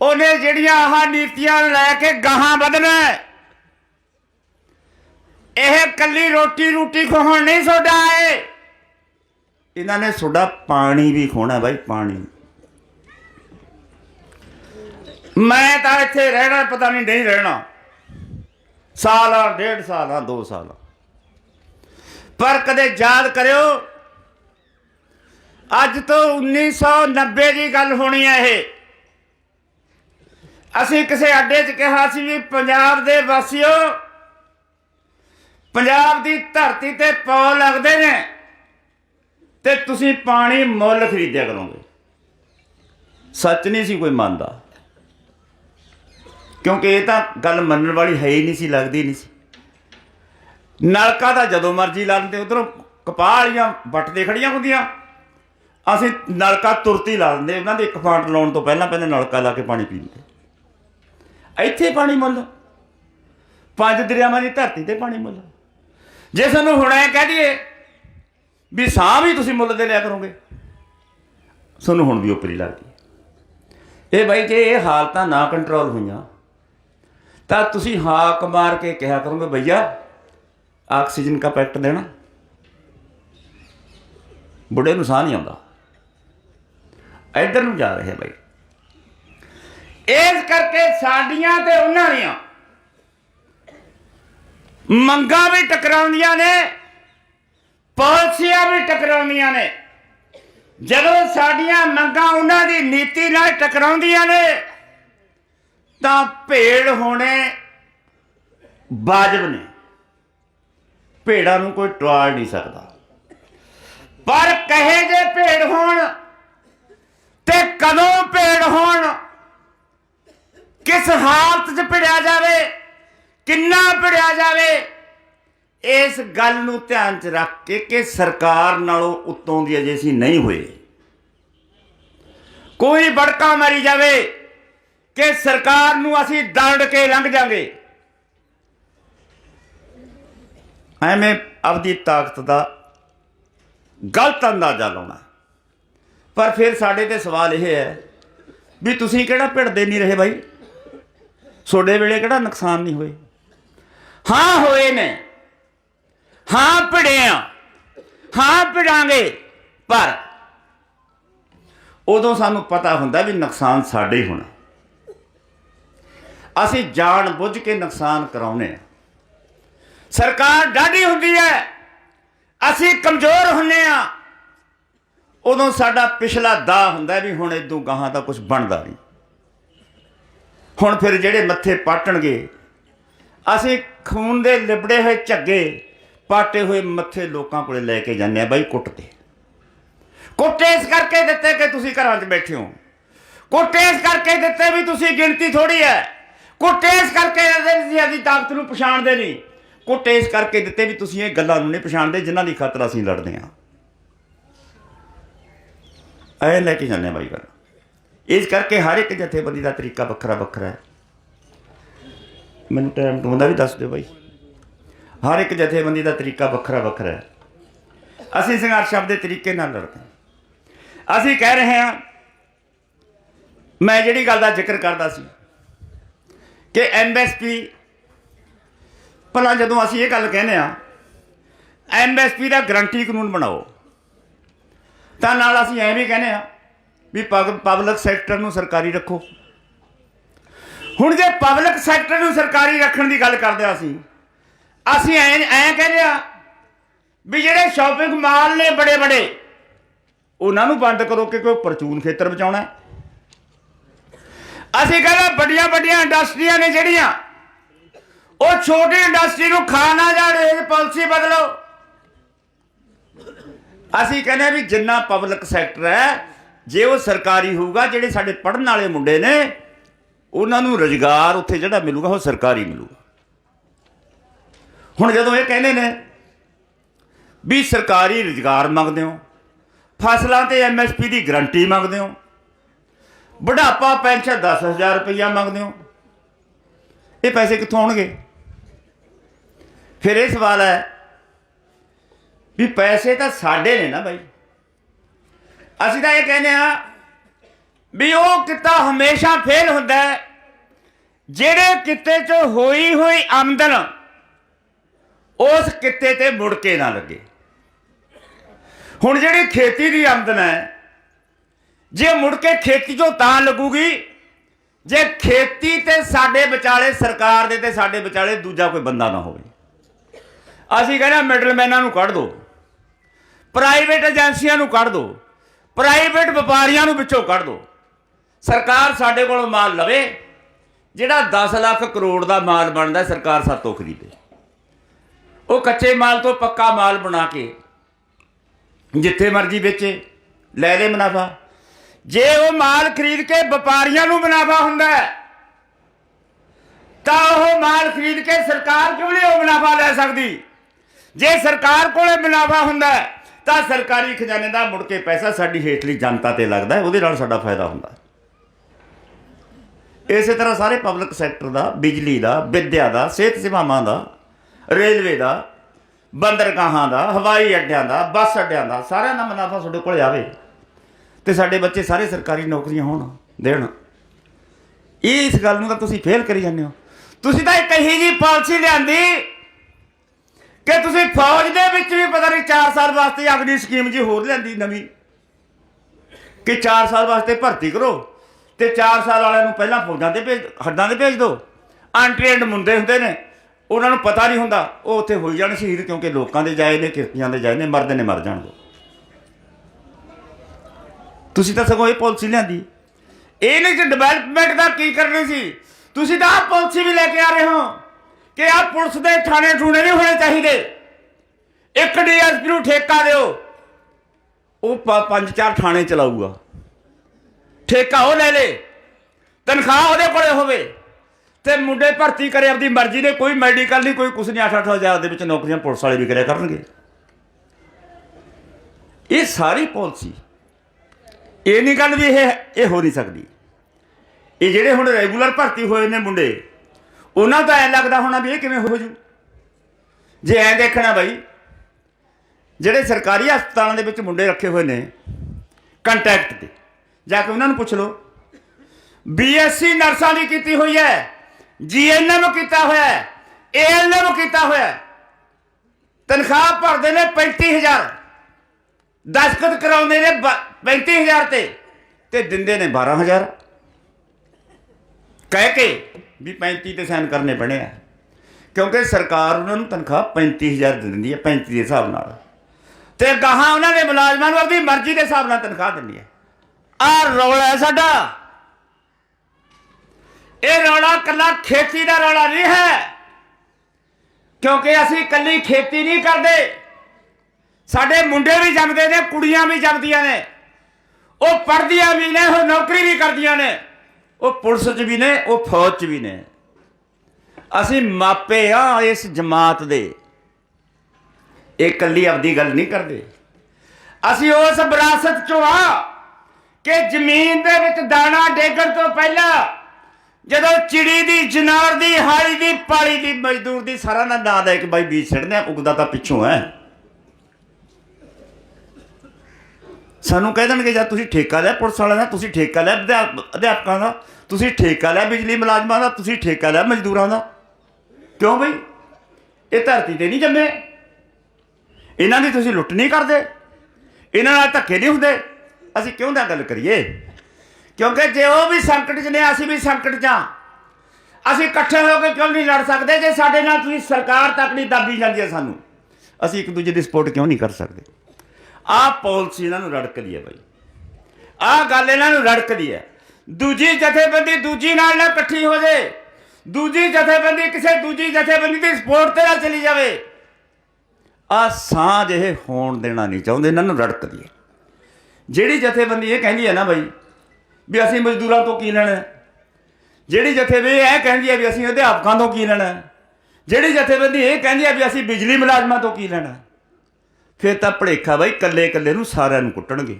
ਉਹਨੇ ਜਿਹੜੀਆਂ ਆਹ ਨੀਤੀਆਂ ਲੈ ਕੇ ਗਾਹਾਂ ਵਧਣਾ ਇਹ ਕੱਲੀ ਰੋਟੀ ਰੋਟੀ ਖੋਹਣ ਨਹੀਂ ਸੋਡਾ ਏ ਇਹਨਾਂ ਨੇ ਸੋਡਾ ਪਾਣੀ ਵੀ ਖੋਣਾ ਬਾਈ, ਪਾਣੀ। ਮੈਂ ਤਾਂ ਇੱਥੇ ਰਹਿਣਾ, ਪਤਾ ਨਹੀਂ ਨਹੀਂ ਰਹਿਣਾ। ਸਾਲ ਆ, ਡੇਢ ਸਾਲ ਆ, ਦੋ ਸਾਲ ਪਰ ਕਦੇ ਯਾਦ ਕਰਿਓ, ਅੱਜ ਤੋਂ 1990 ਦੀ ਗੱਲ ਹੋਣੀ ਹੈ ਇਹ। ਅਸੀਂ ਕਿਸੇ ਅੱਡੇ 'ਚ ਕਿਹਾ ਸੀ ਵੀ ਪੰਜਾਬ ਦੇ ਵਾਸੀਓ, ਪੰਜਾਬ ਦੀ ਧਰਤੀ ਤੇ ਪੌ ਲੱਗਦੇ ਨੇ ਤੇ ਤੁਸੀਂ ਪਾਣੀ ਮੁੱਲ ਖਰੀਦਿਆ ਕਰੋਗੇ। ਸੱਚ ਨਹੀਂ ਸੀ ਕੋਈ ਮੰਨਦਾ। ਕਿਉਂਕਿ ਇਹ ਤਾਂ ਗੱਲ ਮੰਨਣ ਵਾਲੀ ਹੈ ਹੀ ਨਹੀਂ ਸੀ, ਲੱਗਦੀ ਨਹੀਂ ਸੀ। ਨਲਕਾ ਤਾਂ ਜਦੋਂ ਮਰਜ਼ੀ ਲਾ ਦਿੰਦੇ, ਉਧਰੋਂ ਕਪਾਹ ਵਾਲੀਆਂ ਵੱਟ ਦੇ ਖੜੀਆਂ ਹੁੰਦੀਆਂ। ਅਸੀਂ ਨਲਕਾ ਤੁਰਤੀ ਲਾ ਦਿੰਦੇ, ਉਹਨਾਂ ਦੇ ਇੱਕ ਫਾਂਟ ਲਾਉਣ ਤੋਂ ਪਹਿਲਾਂ ਪਹਿਲਾਂ ਨਲਕਾ ਲਾ ਕੇ ਪਾਣੀ ਪੀ ਲੈਂਦੇ। ਇੱਥੇ ਪਾਣੀ ਮੁੱਲ। ਪੰਜ ਦਰਿਆਵਾਂ ਦੀ ਧਰਤੀ ਤੇ ਪਾਣੀ ਮੁੱਲ। ਜੇ ਸਾਨੂੰ ਹੁਣ ਐ ਕਹਿ ਦਈਏ ਵੀ ਸਾਹ ਵੀ ਤੁਸੀਂ ਮੁੱਲ ਦੇ ਲਿਆ ਕਰੋਗੇ, ਸਾਨੂੰ ਹੁਣ ਵੀ ਉਪਰੀ ਲੱਗਦੀ ਇਹ ਬਾਈ, ਜੇ ਇਹ ਹਾਲਤਾਂ ਨਾ ਕੰਟਰੋਲ ਹੋਈਆਂ ਤਾਂ ਤੁਸੀਂ ਹਾਕ ਮਾਰ ਕੇ ਕਿਹਾ ਕਰੋਗੇ, ਭਈਆ, ਆਕਸੀਜਨ ਦਾ ਪੈਕਟ ਦੇਣਾ। ਬੁੱਢੇ ਨੂੰ ਸਾਹ ਨਹੀਂ ਆਉਂਦਾ। ਇੱਧਰ ਨੂੰ ਜਾ ਰਹੇ ਬਾਈ। ਇਸ ਕਰਕੇ ਸਾਡੀਆਂ ਤੇ ਉਹਨਾਂ ਦੀਆਂ ਮੰਗਾਂ ਵੀ ਟਕਰਾਉਂਦੀਆਂ ਨੇ, ਪਾਲਿਸੀਆਂ ਵੀ ਟਕਰਾਉਂਦੀਆਂ ਨੇ। ਜਦੋਂ ਸਾਡੀਆਂ ਮੰਗਾਂ ਉਹਨਾਂ ਦੀ ਨੀਤੀ ਨਾਲ ਟਕਰਾਉਂਦੀਆਂ ਨੇ ਤਾਂ ਭੇੜ ਹੋਣੇ ਵਾਜਬ ਨੇ। ਭੇੜਾਂ ਨੂੰ ਕੋਈ ਟਾਲ ਨਹੀਂ ਸਕਦਾ। ਪਰ ਕਹੇ ਜੇ ਭੇੜ ਹੋਣ ਤੇ ਕਦੋਂ ਭੇੜ ਹੋਣ? ਕਿਸ ਹਾਲਤ 'ਚ ਭਿੜਿਆ ਜਾਵੇ? ਕਿੰਨਾ ਭਿੜਿਆ ਜਾਵੇ? ਇਸ ਗੱਲ ਨੂੰ ਧਿਆਨ 'ਚ ਰੱਖ ਕੇ ਕਿ ਸਰਕਾਰ ਨਾਲੋਂ ਉੱਤੋਂ ਦੀ ਅਜੇ ਅਸੀਂ ਨਹੀਂ ਹੋਏ। ਕੋਈ ਬੜਕਾ ਮਾਰੀ ਜਾਵੇ। ਕਿ ਸਰਕਾਰ ਨੂੰ ਅਸੀਂ ਦੰਡ ਕੇ ਲੰਘ ਜਾਾਂਗੇ। ਐਵੇਂ ਆਪਦੀ ਤਾਕਤ ਦਾ ਗਲਤ ਅੰਦਾਜ਼ਾ ਲਾਉਣਾ। ਪਰ ਫਿਰ ਸਾਡੇ ਤੇ ਸਵਾਲ ਇਹ ਹੈ ਵੀ ਤੁਸੀਂ ਕਿਹੜਾ ਭਿੜਦੇ ਨਹੀਂ ਰਹੇ ਬਾਈ? ਤੁਹਾਡੇ ਵੇਲੇ ਕਿਹੜਾ ਨੁਕਸਾਨ ਨਹੀਂ ਹੋਏ? ਹਾਂ, ਹੋਏ ਨੇ। ਹਾਂ, ਭਿੜਿਆ। ਹਾਂ, ਭਿੜਾਂਗੇ। ਪਰ ਉਦੋਂ ਸਾਨੂੰ ਪਤਾ ਹੁੰਦਾ ਵੀ ਨੁਕਸਾਨ ਸਾਡੇ ਹੀ ਹੋਣਾ। ਅਸੀਂ ਜਾਣ ਬੁੱਝ ਕੇ ਨੁਕਸਾਨ ਕਰਾਉਨੇ ਆ ਸਰਕਾਰ ਡਾਢੀ ਹੁੰਦੀ ਹੈ। ਅਸੀਂ ਕਮਜ਼ੋਰ ਹੁੰਨੇ ਆ ਉਦੋਂ ਸਾਡਾ ਪਿਛਲਾ ਦਾ ਹੁੰਦਾ ਵੀ ਹੁਣ ਇਦੋਂ ਗਾਹਾਂ ਦਾ ਕੁਝ ਬਣਦਾ ਨਹੀਂ। ਹੁਣ ਫਿਰ ਜਿਹੜੇ ਮੱਥੇ ਪਾਟਣਗੇ, ਅਸੀਂ ਖੂਨ ਦੇ ਲਿਬੜੇ ਹੋਏ ਝੱਗੇ ਪਾਟੇ ਹੋਏ ਮੱਥੇ ਲੋਕਾਂ ਕੋਲੇ ਲੈ ਕੇ ਜਾਂਦੇ ਆ ਬਾਈ ਕੁੱਟ ਕੁੱਟੇ ਇਸ ਕਰਕੇ ਦਿੱਤੇ ਕਿ ਤੁਸੀਂ ਘਰਾਂ 'ਚ ਬੈਠੇ ਹੋ। ਕੁੱਟੇ ਇਸ ਕਰਕੇ ਦਿੱਤੇ ਵੀ ਤੁਸੀਂ ਗਿਣਤੀ ਥੋੜੀ ਹੈ। ਕੁੱਟੇ ਇਸ ਕਰਕੇ ਦਿੱਤੇ ਵੀ ਤੁਸੀਂ ਤਾਕਤ ਨੂੰ ਪਛਾਣਦੇ ਨਹੀਂ। ਕੁੱਟੇ ਇਸ ਕਰਕੇ ਦਿੱਤੇ ਵੀ ਤੁਸੀਂ ਇਹ ਗੱਲਾਂ ਨੂੰ ਨਹੀਂ ਪਛਾਣਦੇ ਜਿਨ੍ਹਾਂ ਦੀ ਖਾਤਰ ਅਸੀਂ ਲੜਦੇ ਹਾਂ। ਐ ਲੈ ਕੇ ਜਾਂਦੇ ਆ ਬਾਈ ਗੱਲ। ਇਸ ਕਰਕੇ ਹਰ ਇੱਕ ਜਥੇਬੰਦੀ ਦਾ ਤਰੀਕਾ ਵੱਖਰਾ ਵੱਖਰਾ ਹੈ। ਮੈਨੂੰ ਟਾਈਮ ਟੂੰਦਾ ਵੀ ਦੱਸ ਦਿਓ ਬਾਈ। ਹਰ ਇੱਕ ਜਥੇਬੰਦੀ ਦਾ ਤਰੀਕਾ ਵੱਖਰਾ ਵੱਖਰਾ ਹੈ। ਅਸੀਂ ਸੰਘਰਸ਼ ਸ਼ਬਦ ਦੇ ਤਰੀਕੇ ਨਾਲ ਲੜਦੇ ਹਾਂ। ਅਸੀਂ ਕਹਿ ਰਹੇ ਹਾਂ, ਮੈਂ ਜਿਹੜੀ ਗੱਲ ਦਾ ਜ਼ਿਕਰ ਕਰਦਾ ਸੀ ਕਿ ਐਮਐਸਪੀ ਭਲਾ ਜਦੋਂ ਅਸੀਂ ਇਹ ਗੱਲ ਕਹਿੰਦੇ ਆ ਐਮਐਸਪੀ ਦਾ ਗਰੰਟੀ ਕਾਨੂੰਨ ਬਣਾਓ ਤਾਂ ਨਾਲ ਅਸੀਂ ਐਂ ਵੀ ਕਹਿੰਦੇ ਆ ਵੀ ਪਬਲਿਕ ਸੈਕਟਰ ਨੂੰ ਸਰਕਾਰੀ ਰੱਖੋ ਹੁਣ ਜੇ ਪਬਲਿਕ ਸੈਕਟਰ ਨੂੰ ਸਰਕਾਰੀ ਰੱਖਣ ਦੀ ਗੱਲ ਕਰਦੇ ਆ ਅਸੀਂ ਅਸੀਂ ਐਂ ਐਂ ਕਹਿੰਦੇ ਆ ਵੀ ਜਿਹੜੇ ਸ਼ਾਪਿੰਗ ਮਾਲ ਨੇ ਬੜੇ ਬੜੇ ਉਹਨਾਂ ਨੂੰ ਬੰਦ ਕਰੋ ਕਿ ਕੋਈ ਪਰਚੂਨ ਖੇਤਰ ਬਚਾਉਣਾ ਹੈ। ਅਸੀਂ ਕਹਿੰਦੇ ਵੱਡੀਆਂ ਵੱਡੀਆਂ ਇੰਡਸਟਰੀਆਂ ਨੇ ਜਿਹੜੀਆਂ। ਉਹ ਛੋਟੀ ਇੰਡਸਟਰੀ ਨੂੰ ਖਾਣਾ ਨਾ ਜਾਣ ਇਹ ਪਾਲਿਸੀ ਬਦਲੋ। ਅਸੀਂ ਕਹਿੰਦੇ ਵੀ ਜਿੰਨਾ ਪਬਲਿਕ ਸੈਕਟਰ ਹੈ, ਜੇ ਉਹ ਸਰਕਾਰੀ ਹੋਊਗਾ, ਜਿਹੜੇ ਸਾਡੇ ਪੜਨ ਵਾਲੇ ਮੁੰਡੇ ਨੇ, ਉਹਨਾਂ ਨੂੰ ਰੁਜ਼ਗਾਰ ਉੱਥੇ ਜਿਹੜਾ ਮਿਲੂਗਾ, ਉਹ ਸਰਕਾਰੀ ਮਿਲੂਗਾ। ਹੁਣ ਜਦੋਂ ਇਹ ਕਹਿੰਦੇ ਨੇ ਵੀ ਸਰਕਾਰੀ ਰੁਜ਼ਗਾਰ ਮੰਗਦੇ ਹੋ, ਫਸਲਾਂ ਤੇ ਐਮਐਸਪੀ ਦੀ ਗਰੰਟੀ ਮੰਗਦੇ ਹੋ ਬੁਢਾਪਾ ਪੈਨਸ਼ਨ 10000 ਰੁਪਈਆ ਮੰਗਦੇ ਹੋ। ਇਹ ਪੈਸੇ ਕਿੱਥੋਂ ਆਉਣਗੇ? ਫਿਰ ਇਹ ਸਵਾਲ ਹੈ ਵੀ ਪੈਸੇ ਤਾਂ ਸਾਡੇ ਨੇ ਨਾ ਬਾਈ। ਅਸੀਂ ਤਾਂ ਇਹ ਕਹਿੰਦੇ ਆ ਵੀ ਉਹ ਕਿੱਤਾ ਹਮੇਸ਼ਾ ਫੇਲ ਹੁੰਦਾ ਹੈ, ਜਿਹੜੇ ਕਿੱਤੇ 'ਚ ਹੋਈ ਹੋਈ ਆਮਦਨ ਉਸ ਕਿੱਤੇ ਤੇ ਮੁੜ ਕੇ ਨਾ ਲੱਗੇ। ਹੁਣ ਜਿਹੜੀ ਖੇਤੀ ਦੀ ਆਮਦਨ ਹੈ ਜੇ ਮੁੜ ਕੇ ਖੇਤੀ 'ਚੋਂ ਤਾਂ ਲੱਗੂਗੀ, ਜੇ ਖੇਤੀ ਤੇ ਸਾਡੇ ਵਿਚਾਲੇ ਸਰਕਾਰ ਦੇ ਤੇ ਸਾਡੇ ਵਿਚਾਲੇ ਦੂਜਾ ਕੋਈ ਬੰਦਾ ਨਾ ਹੋਵੇ। ਅਸੀਂ ਕਹਿੰਦੇ ਮਿਡਲਮੈਨਾਂ ਨੂੰ ਕੱਢ ਦਿਓ ਪ੍ਰਾਈਵੇਟ ਏਜੰਸੀਆਂ ਨੂੰ ਕੱਢ ਦਿਓ ਪ੍ਰਾਈਵੇਟ ਵਪਾਰੀਆਂ ਨੂੰ ਵਿੱਚੋਂ ਕੱਢ ਦਿਓ ਸਰਕਾਰ ਸਾਡੇ ਕੋਲੋਂ ਮਾਲ ਲਵੇ, ਜਿਹੜਾ 10 ਲੱਖ ਕਰੋੜ ਦਾ ਮਾਲ ਬਣਦਾ, ਸਰਕਾਰ ਸਾਤੋਂ ਖਰੀਦੇ। ਉਹ ਕੱਚੇ ਮਾਲ ਤੋਂ ਪੱਕਾ ਮਾਲ ਬਣਾ ਕੇ, ਜਿੱਥੇ ਮਰਜ਼ੀ ਵੇਚੇ, ਲੈ ਲੈ ਮੁਨਾਫਾ। ਜੇ ਉਹ ਮਾਲ ਖਰੀਦ ਕੇ ਵਪਾਰੀਆਂ ਨੂੰ ਮੁਨਾਫਾ ਹੁੰਦਾ ਹੈ, ਤਾਂ ਉਹ ਮਾਲ ਖਰੀਦ ਕੇ ਸਰਕਾਰ ਕਿਉਂ ਨਹੀਂ ਉਹ ਮੁਨਾਫਾ ਲੈ ਸਕਦੀ? ਜੇ ਸਰਕਾਰ ਕੋਲੇ ਮੁਨਾਫਾ ਹੁੰਦਾ ਤਾਂ ਸਰਕਾਰੀ ਖਜ਼ਾਨੇ ਦਾ ਮੁੜ ਕੇ ਪੈਸਾ ਸਾਡੀ ਹੇਠਲੀ ਜਨਤਾ ਤੇ ਲੱਗਦਾ ਉਹਦੇ ਨਾਲ ਸਾਡਾ ਫਾਇਦਾ ਹੁੰਦਾ ਇਸੇ ਤਰ੍ਹਾਂ ਸਾਰੇ ਪਬਲਿਕ ਸੈਕਟਰ ਦਾ, ਬਿਜਲੀ ਦਾ, ਵਿਦਿਆ ਦਾ, ਸਿਹਤ ਸੇਵਾਵਾਂ ਦਾ, ਰੇਲਵੇ ਦਾ, ਬੰਦਰਗਾਹਾਂ ਦਾ, ਹਵਾਈ ਅੱਡਿਆਂ ਦਾ, ਬੱਸ ਅੱਡਿਆਂ ਦਾ, ਸਾਰਿਆਂ ਦਾ ਮੁਨਾਫਾ ਤੁਹਾਡੇ ਕੋਲ ਆਵੇ। ਤੇ ਸਾਡੇ ਬੱਚੇ ਸਾਰੇ ਸਰਕਾਰੀ ਨੌਕਰੀਆਂ ਹੋਣ, ਦੇਣ। ਇਹ ਇਸ ਗੱਲ ਨੂੰ ਤਾਂ ਤੁਸੀਂ ਫੇਲ ਕਰੀ ਜਾਂਦੇ ਹੋ। ਤੁਸੀਂ ਤਾਂ ਇੱਕ ਇਹੀ ਜੀ ਪਾਲਿਸੀ ਲਿਆਂਦੀ ਕਿ ਤੁਸੀਂ ਫੌਜ ਦੇ ਵਿੱਚ ਵੀ ਪਤਾ ਨਹੀਂ 4 ਸਾਲ ਵਾਸਤੇ ਅਗਲੀ ਸਕੀਮ ਜੀ ਹੋਰ ਲਿਆਂਦੀ ਨਵੀਂ ਕਿ 4 ਸਾਲ ਵਾਸਤੇ ਭਰਤੀ ਕਰੋ ਤੇ 4 ਸਾਲ ਵਾਲਿਆਂ ਨੂੰ ਪਹਿਲਾਂ ਫੌਜਾਂ ਦੇ ਭੇਜ, ਹੱਡਾਂ ਦੇ ਭੇਜ ਦਿਓ ਅਨਟ੍ਰੇਨਡ ਮੁੰਡੇ ਹੁੰਦੇ ਨੇ, ਉਹਨਾਂ ਨੂੰ ਪਤਾ ਨਹੀਂ ਹੁੰਦਾ, ਉਹ ਉੱਥੇ ਹੋਈ ਜਾਣ ਸ਼ਹੀਦ ਕਿਉਂਕਿ ਲੋਕਾਂ ਦੇ ਜਾਏ ਨੇ, ਕਿਰਤੀਆਂ ਦੇ ਜਾਏ ਨੇ, ਮਰਦੇ ਨੇ, ਮਰ ਜਾਣ ਦਿਓ ਤੁਸੀਂ ਤਾਂ ਸਗੋਂ ਇਹ ਪਾਲਿਸੀ ਲਿਆਂਦੀ। ਇਹ ਨਹੀਂ ਕਿ ਡਿਵੈਲਪਮੈਂਟ ਦਾ ਕੀ ਕਰਨੀ ਸੀ। ਤੁਸੀਂ ਤਾਂ ਆਹ ਪਾਲਿਸੀ ਵੀ ਲੈ ਕੇ ਆ ਰਹੇ ਹੋ ਕਿ ਆਹ ਪੁਲਿਸ ਦੇ ਥਾਣੇ ਠੂਣੇ ਨਹੀਂ ਹੋਣੇ ਚਾਹੀਦੇ। ਇੱਕ ਡੀਐਸਪੀ ਨੂੰ ਠੇਕਾ ਦਿਓ। ਉਹ ਪੰਜ ਚਾਰ ਥਾਣੇ ਚਲਾਊਗਾ। ਠੇਕਾ ਉਹ ਲੈ ਲੇ। ਤਨਖਾਹ ਉਹਦੇ ਕੋਲੇ ਹੋਵੇ। ਤੇ ਮੁੰਡੇ ਭਰਤੀ ਕਰੇ ਆਪਦੀ ਮਰਜ਼ੀ ਨੇ ਕੋਈ ਮੈਡੀਕਲ ਨਹੀਂ, ਕੋਈ ਕੁਛ ਨਹੀਂ। 8-8 ਹਜ਼ਾਰ ਦੇ ਵਿੱਚ ਨੌਕਰੀਆਂ ਪੁਲਿਸ ਵਾਲੇ ਵੀ ਕਰਿਆ ਕਰਨਗੇ। ਇਹ ਸਾਰੀ ਪਾਲਿਸੀ ਇਹ ਨਹੀਂ ਗੱਲ ਵੀ ਇਹ ਇਹ ਹੋ ਨਹੀਂ ਸਕਦੀ। ਇਹ ਜਿਹੜੇ ਹੁਣ ਰੈਗੂਲਰ ਭਰਤੀ ਹੋਏ ਨੇ ਮੁੰਡੇ, ਉਹਨਾਂ ਦਾ ਐ ਲੱਗਦਾ ਹੋਣਾ ਵੀ ਇਹ ਕਿਵੇਂ ਹੋ ਜੂ। ਜੇ ਐ ਦੇਖਣਾ ਬਾਈ, ਜਿਹੜੇ ਸਰਕਾਰੀ ਹਸਪਤਾਲਾਂ ਦੇ ਵਿੱਚ ਮੁੰਡੇ ਰੱਖੇ ਹੋਏ ਨੇ ਕੰਟੈਕਟ ਤੇ, ਜਾ ਕੇ ਉਹਨਾਂ ਨੂੰ ਪੁੱਛ ਲਓ। ਬੀਐਸਸੀ ਨਰਸਾਂ ਦੀ ਕੀਤੀ ਹੋਈ ਹੈ ਜੀਐਨਐਮ ਕੀਤਾ ਹੋਇਆ ਹੈ ਏਐਲਐਮ ਕੀਤਾ ਹੋਇਆ ਹੈ। ਤਨਖਾਹ ਭਰਦੇ ਨੇ 35000 ਦਸਖਤ ਕਰਾਉਂਦੇ ਨੇ ਬ- 35000 ਤੇ। ਤੇ ਦਿੰਦੇ ਨੇ 12000 ਕਹਿ ਕੇ ਵੀ 35 ਤੇ ਸਾਈਨ ਕਰਨੇ ਪੈਣੇ ਆ। ਕਿਉਂਕਿ ਸਰਕਾਰ ਉਹਨਾਂ ਨੂੰ ਤਨਖਾਹ 35000 ਦੇ ਦਿੰਦੀ ਹੈ 35 ਦੇ ਹਿਸਾਬ ਨਾਲ। ਤੇ ਗਾਹਾਂ ਉਹਨਾਂ ਦੇ ਮੁਲਾਜ਼ਮਾਂ ਨੂੰ ਆਪਣੀ ਮਰਜ਼ੀ ਦੇ ਹਿਸਾਬ ਨਾਲ ਤਨਖਾਹ ਦਿੰਦੀ ਹੈ ਆਹ ਰੌਲਾ ਹੈ ਸਾਡਾ। ਇਹ ਰੌਲਾ ਕੱਲਾ ਖੇਤੀ ਦਾ ਰੌਲਾ ਨਹੀਂ ਹੈ। ਕਿਉਂਕਿ ਅਸੀਂ ਕੱਲੀ ਖੇਤੀ ਨਹੀਂ ਕਰਦੇ। ਸਾਡੇ ਮੁੰਡੇ ਵੀ ਜੰਮਦੇ ਨੇ, ਕੁੜੀਆਂ ਵੀ ਜੰਮਦੀਆਂ ਨੇ। ਉਹ ਪੜ੍ਹਦੀਆਂ ਵੀ ਨੇ, ਉਹ ਨੌਕਰੀ ਵੀ ਕਰਦੀਆਂ ਨੇ। ਉਹ ਪੁਲਿਸ 'ਚ ਵੀ ਨੇ, ਉਹ ਫੌਜ 'ਚ ਵੀ ਨੇ। ਅਸੀਂ ਮਾਪੇ ਆ ਇਸ ਜਮਾਤ ਦੇ। ਇਹ ਕੱਲੀ ਆਪਦੀ ਗੱਲ ਨਹੀਂ ਕਰਦੇ। ਅਸੀਂ ਉਸ ਵਿਰਾਸਤ 'ਚੋਂ ਆ ਕਿ ਜ਼ਮੀਨ ਦੇ ਵਿੱਚ ਦਾਣਾ ਡੇਗਣ ਤੋਂ ਪਹਿਲਾਂ ਜਦੋਂ ਚਿੜੀ ਦੀ, ਜਨਾਰ ਦੀ ਹਾਲੀ ਦੀ, ਪਾਲੀ ਦੀ, ਮਜ਼ਦੂਰ ਦੀ ਸਾਰਾ ਨਾ ਨਾਂ ਦਾ ਇੱਕ ਬਾਈ ਬੀਜ ਛੱਡਦੇ ਆ, ਉਗਦਾ ਤਾਂ ਪਿੱਛੋਂ ਹੈ। ਸਾਨੂੰ ਕਹਿ ਦੇਣਗੇ ਜਾਂ ਤੁਸੀਂ ਠੇਕਾ ਲਿਆ ਪੁਲਿਸ ਵਾਲਿਆਂ ਦਾ, ਤੁਸੀਂ ਠੇਕਾ ਲਿਆ ਅਧਿਆਪ- ਅਧਿਆਪਕਾਂ ਦਾ, ਤੁਸੀਂ ਠੇਕਾ ਲਿਆ ਬਿਜਲੀ ਮੁਲਾਜ਼ਮਾਂ ਦਾ, ਤੁਸੀਂ ਠੇਕਾ ਲਿਆ ਮਜ਼ਦੂਰਾਂ ਦਾ। ਕਿਉਂ ਬਈ? ਇਹ ਧਰਤੀ ਤੇ ਨਹੀਂ ਜੰਮੇ। ਇਹਨਾਂ ਦੀ ਤੁਸੀਂ ਲੁੱਟ ਨਹੀਂ ਕਰਦੇ। ਇਹਨਾਂ ਨਾਲ ਧੱਕੇ ਨਹੀਂ ਹੁੰਦੇ। ਅਸੀਂ ਕਿਉਂ ਨਾ ਗੱਲ ਕਰੀਏ? ਕਿਉਂਕਿ ਜੇ ਉਹ ਵੀ ਸੰਕਟ 'ਚ ਨੇ, ਅਸੀਂ ਵੀ ਸੰਕਟ 'ਚ ਹਾਂ। ਅਸੀਂ ਇਕੱਠੇ ਹੋ ਕੇ ਕਿਉਂ ਨਹੀਂ ਲੜ ਸਕਦੇ? ਜੇ ਸਾਡੇ ਨਾਲ ਤੁਸੀਂ ਸਰਕਾਰ ਤੱਕ ਨਹੀਂ ਦਾਬੀ ਜਾਂਦੀ ਹੈ ਸਾਨੂੰ, ਅਸੀਂ ਇੱਕ ਦੂਜੇ ਦੀ ਸਪੋਰਟ ਕਿਉਂ ਨਹੀਂ ਕਰ ਸਕਦੇ? ਆਹ ਪਾਲਿਸੀ ਇਹਨਾਂ ਨੂੰ ਰੜਕਦੀ ਹੈ ਬਾਈ। ਆਹ ਗੱਲ ਇਹਨਾਂ ਨੂੰ ਰੜਕਦੀ ਹੈ। ਦੂਜੀ ਜਥੇਬੰਦੀ ਦੂਜੀ ਨਾਲ ਨਾ ਇਕੱਠੀ ਹੋ ਜੇ। ਦੂਜੀ ਜਥੇਬੰਦੀ ਕਿਸੇ ਦੂਜੀ ਜਥੇਬੰਦੀ ਦੀ ਸਪੋਰਟ ਤੇ ਨਾ ਚਲੀ ਜਾਵੇ। ਆ ਸਾਂਝ ਇਹ ਹੋਣ ਦੇਣਾ ਨਹੀਂ ਚਾਹੁੰਦੇ, ਇਹਨਾਂ ਨੂੰ ਰੜਕਦੀ ਹੈ। ਜਿਹੜੀ ਜਥੇਬੰਦੀ ਇਹ ਕਹਿੰਦੀ ਹੈ ਨਾ ਬਾਈ ਵੀ ਅਸੀਂ ਮਜ਼ਦੂਰਾਂ ਤੋਂ ਕੀ ਲੈਣਾ ਜਿਹੜੀ ਜਥੇਬੰਦੀ ਇਹ ਕਹਿੰਦੀ ਹੈ ਵੀ ਅਸੀਂ ਅਧਿਆਪਕਾਂ ਤੋਂ ਕੀ ਲੈਣਾ ਜਿਹੜੀ ਜਥੇਬੰਦੀ ਇਹ ਕਹਿੰਦੀ ਹੈ ਵੀ ਅਸੀਂ ਬਿਜਲੀ ਮੁਲਾਜ਼ਮਾਂ ਤੋਂ ਕੀ ਲੈਣਾ ਫਿਰ ਤਾਂ ਭੜੇਖਾ ਬਾਈ ਕੱਲੇ ਕੱਲੇ ਨੂੰ ਸਾਰਿਆਂ ਨੂੰ ਕੁੱਟਣਗੇ।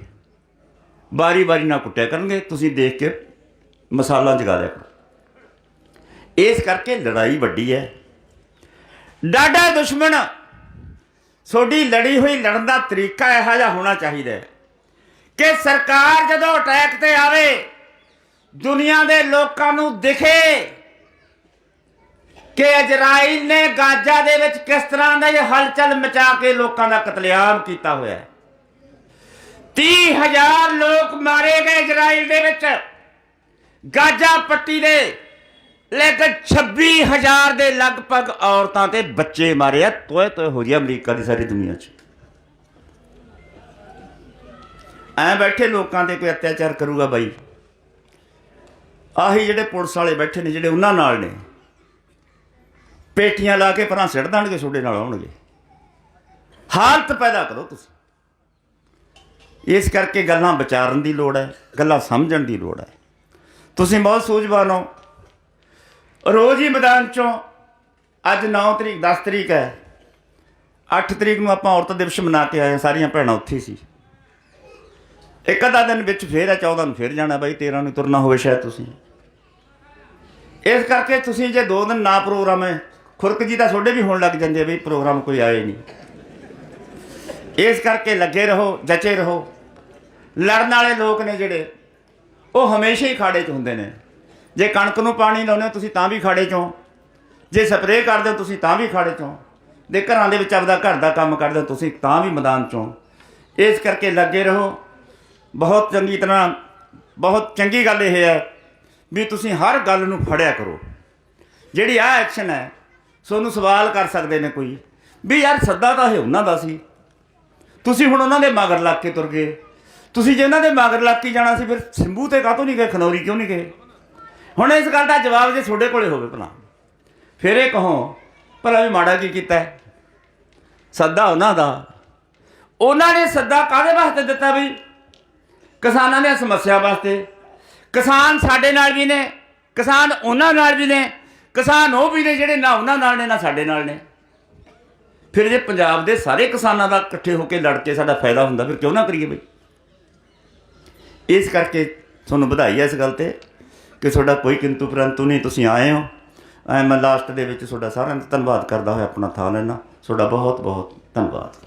ਬਾਰੀ ਬਾਰੀ ਨਾਲ ਕੁੱਟਿਆ ਕਰਨਗੇ, ਤੁਸੀਂ ਦੇਖ ਕੇ ਮਸਾਲਾ ਜਗਾ ਲਿਆ ਕਰੋ। ਇਸ ਕਰਕੇ ਲੜਾਈ ਵੱਡੀ ਹੈ। ਡਾਡਾ ਦੁਸ਼ਮਣ ਤੁਹਾਡੀ ਲੜੀ ਹੋਈ ਲੜਨ ਦਾ ਤਰੀਕਾ ਇਹੋ ਜਿਹਾ ਹੋਣਾ ਚਾਹੀਦਾ ਕਿ ਸਰਕਾਰ ਜਦੋਂ ਅਟੈਕ ਤੇ ਆਵੇ, ਦੁਨੀਆ ਦੇ ਲੋਕਾਂ ਨੂੰ ਦਿਖੇ। ਕਿ ਇਜ਼ਰਾਈਲ ਨੇ ਗਾਜ਼ਾ ਦੇ ਵਿੱਚ ਕਿਸ ਤਰ੍ਹਾਂ ਦਾ ਇਹ ਹਲਚਲ ਮਚਾ ਕੇ ਲੋਕਾਂ ਦਾ ਕਤਲੇਆਮ ਕੀਤਾ ਹੋਇਆ ਹੈ? 30000 ਲੋਕ ਮਾਰੇ ਗਏ ਇਜ਼ਰਾਈਲ ਦੇ ਵਿੱਚ। ਗਾਜ਼ਾ ਪੱਟੀ ਦੇ ਲੇਕਿਨ 26000 ਦੇ ਲਗਭਗ ਔਰਤਾਂ ਤੇ ਬੱਚੇ ਮਾਰੇ ਆ। ਤੋਏ ਤੋਏ ਹੋ ਰਹੀ ਅਮਰੀਕਾ ਦੀ ਸਾਰੀ ਦੁਨੀਆ 'ਚ। ਐ ਬੈਠੇ ਲੋਕਾਂ ਤੇ ਕੋਈ ਅਤਿਆਚਾਰ ਕਰੂਗਾ ਬਾਈ। ਆਹੀ ਜਿਹੜੇ ਪੁਲਿਸ ਵਾਲੇ ਬੈਠੇ ਨੇ, ਜਿਹੜੇ ਉਹਨਾਂ ਨਾਲ ਨੇ। ਪੇਟੀਆਂ ਲਾ ਕੇ ਪਰਾਂ ਸਿੱਟ ਦੇਣਗੇ ਤੁਹਾਡੇ ਨਾਲ ਆਉਣਗੇ। ਹਾਲਤ ਪੈਦਾ ਕਰੋ ਤੁਸੀਂ। ਇਸ ਕਰਕੇ ਗੱਲਾਂ ਵਿਚਾਰਨ ਦੀ ਲੋੜ ਹੈ, ਗੱਲਾਂ ਸਮਝਣ ਦੀ ਲੋੜ ਹੈ। ਤੁਸੀਂ ਬਹੁਤ ਸੂਝਵਾਨ ਹੋ। ਰੋਜ਼ ਹੀ ਮੈਦਾਨ ਚੋਂ ਅੱਜ 9 ਤਰੀਕ 10 ਤਰੀਕ ਹੈ। 8 ਤਰੀਕ ਨੂੰ ਆਪਾਂ ਔਰਤ ਦਿਵਸ ਮਨਾ ਕੇ ਆਏ ਸਾਰੀਆਂ ਭੈਣਾਂ ਉੱਥੇ ਹੀ ਸੀ। ਇੱਕ ਅੱਧਾ ਦਿਨ ਵਿੱਚ ਫੇਰ ਹੈ 14 ਨੂੰ ਫੇਰ ਜਾਣਾ ਬਾਈ 13 ਨੂੰ ਤੁਰਨਾ ਹੋਵੇ ਸ਼ਾਇਦ ਤੁਸੀਂ। ਇਸ ਕਰਕੇ ਤੁਸੀਂ ਜੇ ਦੋ ਦਿਨ ਨਾ ਪ੍ਰੋਗਰਾਮ ਹੈ ਖੁਰਕ ਜੀ ਤਾਂ ਤੁਹਾਡੇ ਵੀ ਹੋਣ ਲੱਗ ਜਾਂਦੇ ਆ ਵੀ ਪ੍ਰੋਗਰਾਮ ਕੋਈ ਆਏ ਨਹੀਂ। ਇਸ ਕਰਕੇ ਲੱਗੇ ਰਹੋ, ਜਚੇ ਰਹੋ। ਲੜਨ ਵਾਲੇ ਲੋਕ ਨੇ ਜਿਹੜੇ, ਉਹ ਹਮੇਸ਼ਾ ਹੀ ਖਾੜੇ 'ਚ ਹੁੰਦੇ ਨੇ। ਜੇ ਕਣਕ ਨੂੰ ਪਾਣੀ ਲਾਉਂਦੇ ਹੋ ਤੁਸੀਂ ਤਾਂ ਵੀ ਖਾੜੇ 'ਚੋਂ। ਜੇ ਸਪਰੇਅ ਕਰਦੇ ਹੋ ਤੁਸੀਂ ਤਾਂ ਵੀ ਖਾੜੇ 'ਚੋਂ। ਦੇ ਘਰਾਂ ਦੇ ਵਿੱਚ ਆਪਦਾ ਘਰ ਦਾ ਕੰਮ ਕਰਦੇ ਹੋ ਤੁਸੀਂ ਤਾਂ ਵੀ ਮੈਦਾਨ 'ਚੋਂ। ਇਸ ਕਰਕੇ ਲੱਗੇ ਰਹੋ। ਬਹੁਤ ਚੰਗੀ ਤਰ੍ਹਾਂ, ਬਹੁਤ ਚੰਗੀ ਗੱਲ ਇਹ ਹੈ ਵੀ ਤੁਸੀਂ ਹਰ ਗੱਲ ਨੂੰ ਫੜਿਆ ਕਰੋ। ਜਿਹੜੀ ਆ ਐਕਸ਼ਨ ਹੈ ਸੋਨੂੰ ਸਵਾਲ ਕਰ ਸਕਦੇ ਨੇ ਕੋਈ? ਵੀ ਯਾਰ ਸੱਦਾ ਤਾਂ ਇਹ ਉਹਨਾਂ ਦਾ ਸੀ। ਤੁਸੀਂ ਹੁਣ ਉਹਨਾਂ ਦੇ ਮਗਰ ਲੱਗ ਕੇ ਤੁਰ ਗਏ। ਤੁਸੀਂ ਜੇ ਦੇ ਮਗਰ ਲੱਗ ਕੇ ਜਾਣਾ ਸੀ ਫਿਰ ਸਿੰਭੂ ਤੇ ਕਾਹਤੋਂ ਨਹੀਂ ਗਏ? ਖਨੌਰੀ ਕਿਉਂ ਨਹੀਂ ਗਏ? ਹੁਣ ਇਸ ਗੱਲ ਦਾ ਜਵਾਬ ਜੇ ਤੁਹਾਡੇ ਕੋਲੇ ਹੋਵੇ ਭਲਾ। ਫਿਰ ਇਹ ਕਹੋ, ਭਲਾ ਵੀ ਮਾੜਾ ਕੀ ਕੀਤਾ ਹੈ? ਸੱਦਾ ਉਹਨਾਂ ਦਾ। ਉਹਨਾਂ ਨੇ ਸੱਦਾ ਕਾਹਦੇ ਵਾਸਤੇ ਦਿੱਤਾ ਵੀ? ਕਿਸਾਨਾਂ ਦੀਆਂ ਸਮੱਸਿਆ ਵਾਸਤੇ। ਕਿਸਾਨ ਸਾਡੇ ਨਾਲ ਵੀ ਨੇ, ਕਿਸਾਨ ਉਹਨਾਂ ਨਾਲ ਵੀ ਨੇ। ਕਿਸਾਨ ਉਹ ਵੀ ਨੇ ਜਿਹੜੇ ਨਾ ਉਹਨਾਂ ਨਾਲ ਨੇ, ਨਾ ਸਾਡੇ ਨਾਲ ਨੇ। ਫਿਰ ਜੇ ਪੰਜਾਬ ਦੇ ਸਾਰੇ ਕਿਸਾਨਾਂ ਦਾ ਇਕੱਠੇ ਹੋ ਕੇ ਲੜ ਕੇ ਸਾਡਾ ਫਾਇਦਾ ਹੁੰਦਾ, ਫਿਰ ਕਿਉਂ ਨਾ ਕਰੀਏ ਬਈ? ਇਸ ਕਰਕੇ ਤੁਹਾਨੂੰ ਵਧਾਈ ਹੈ ਇਸ ਗੱਲ ਤੇ ਕਿ ਤੁਹਾਡਾ ਕੋਈ ਕਿੰਤੂ ਪਰੰਤੂ ਨਹੀਂ, ਤੁਸੀਂ ਆਏ ਹੋ। ਐ ਮੈਂ ਲਾਸਟ ਦੇ ਵਿੱਚ ਤੁਹਾਡਾ ਸਾਰਿਆਂ ਦਾ ਧੰਨਵਾਦ ਕਰਦਾ ਹੋਇਆ, ਆਪਣਾ ਥਾਂ ਲੈਣਾ ਤੁਹਾਡਾ ਬਹੁਤ ਬਹੁਤ ਧੰਨਵਾਦ।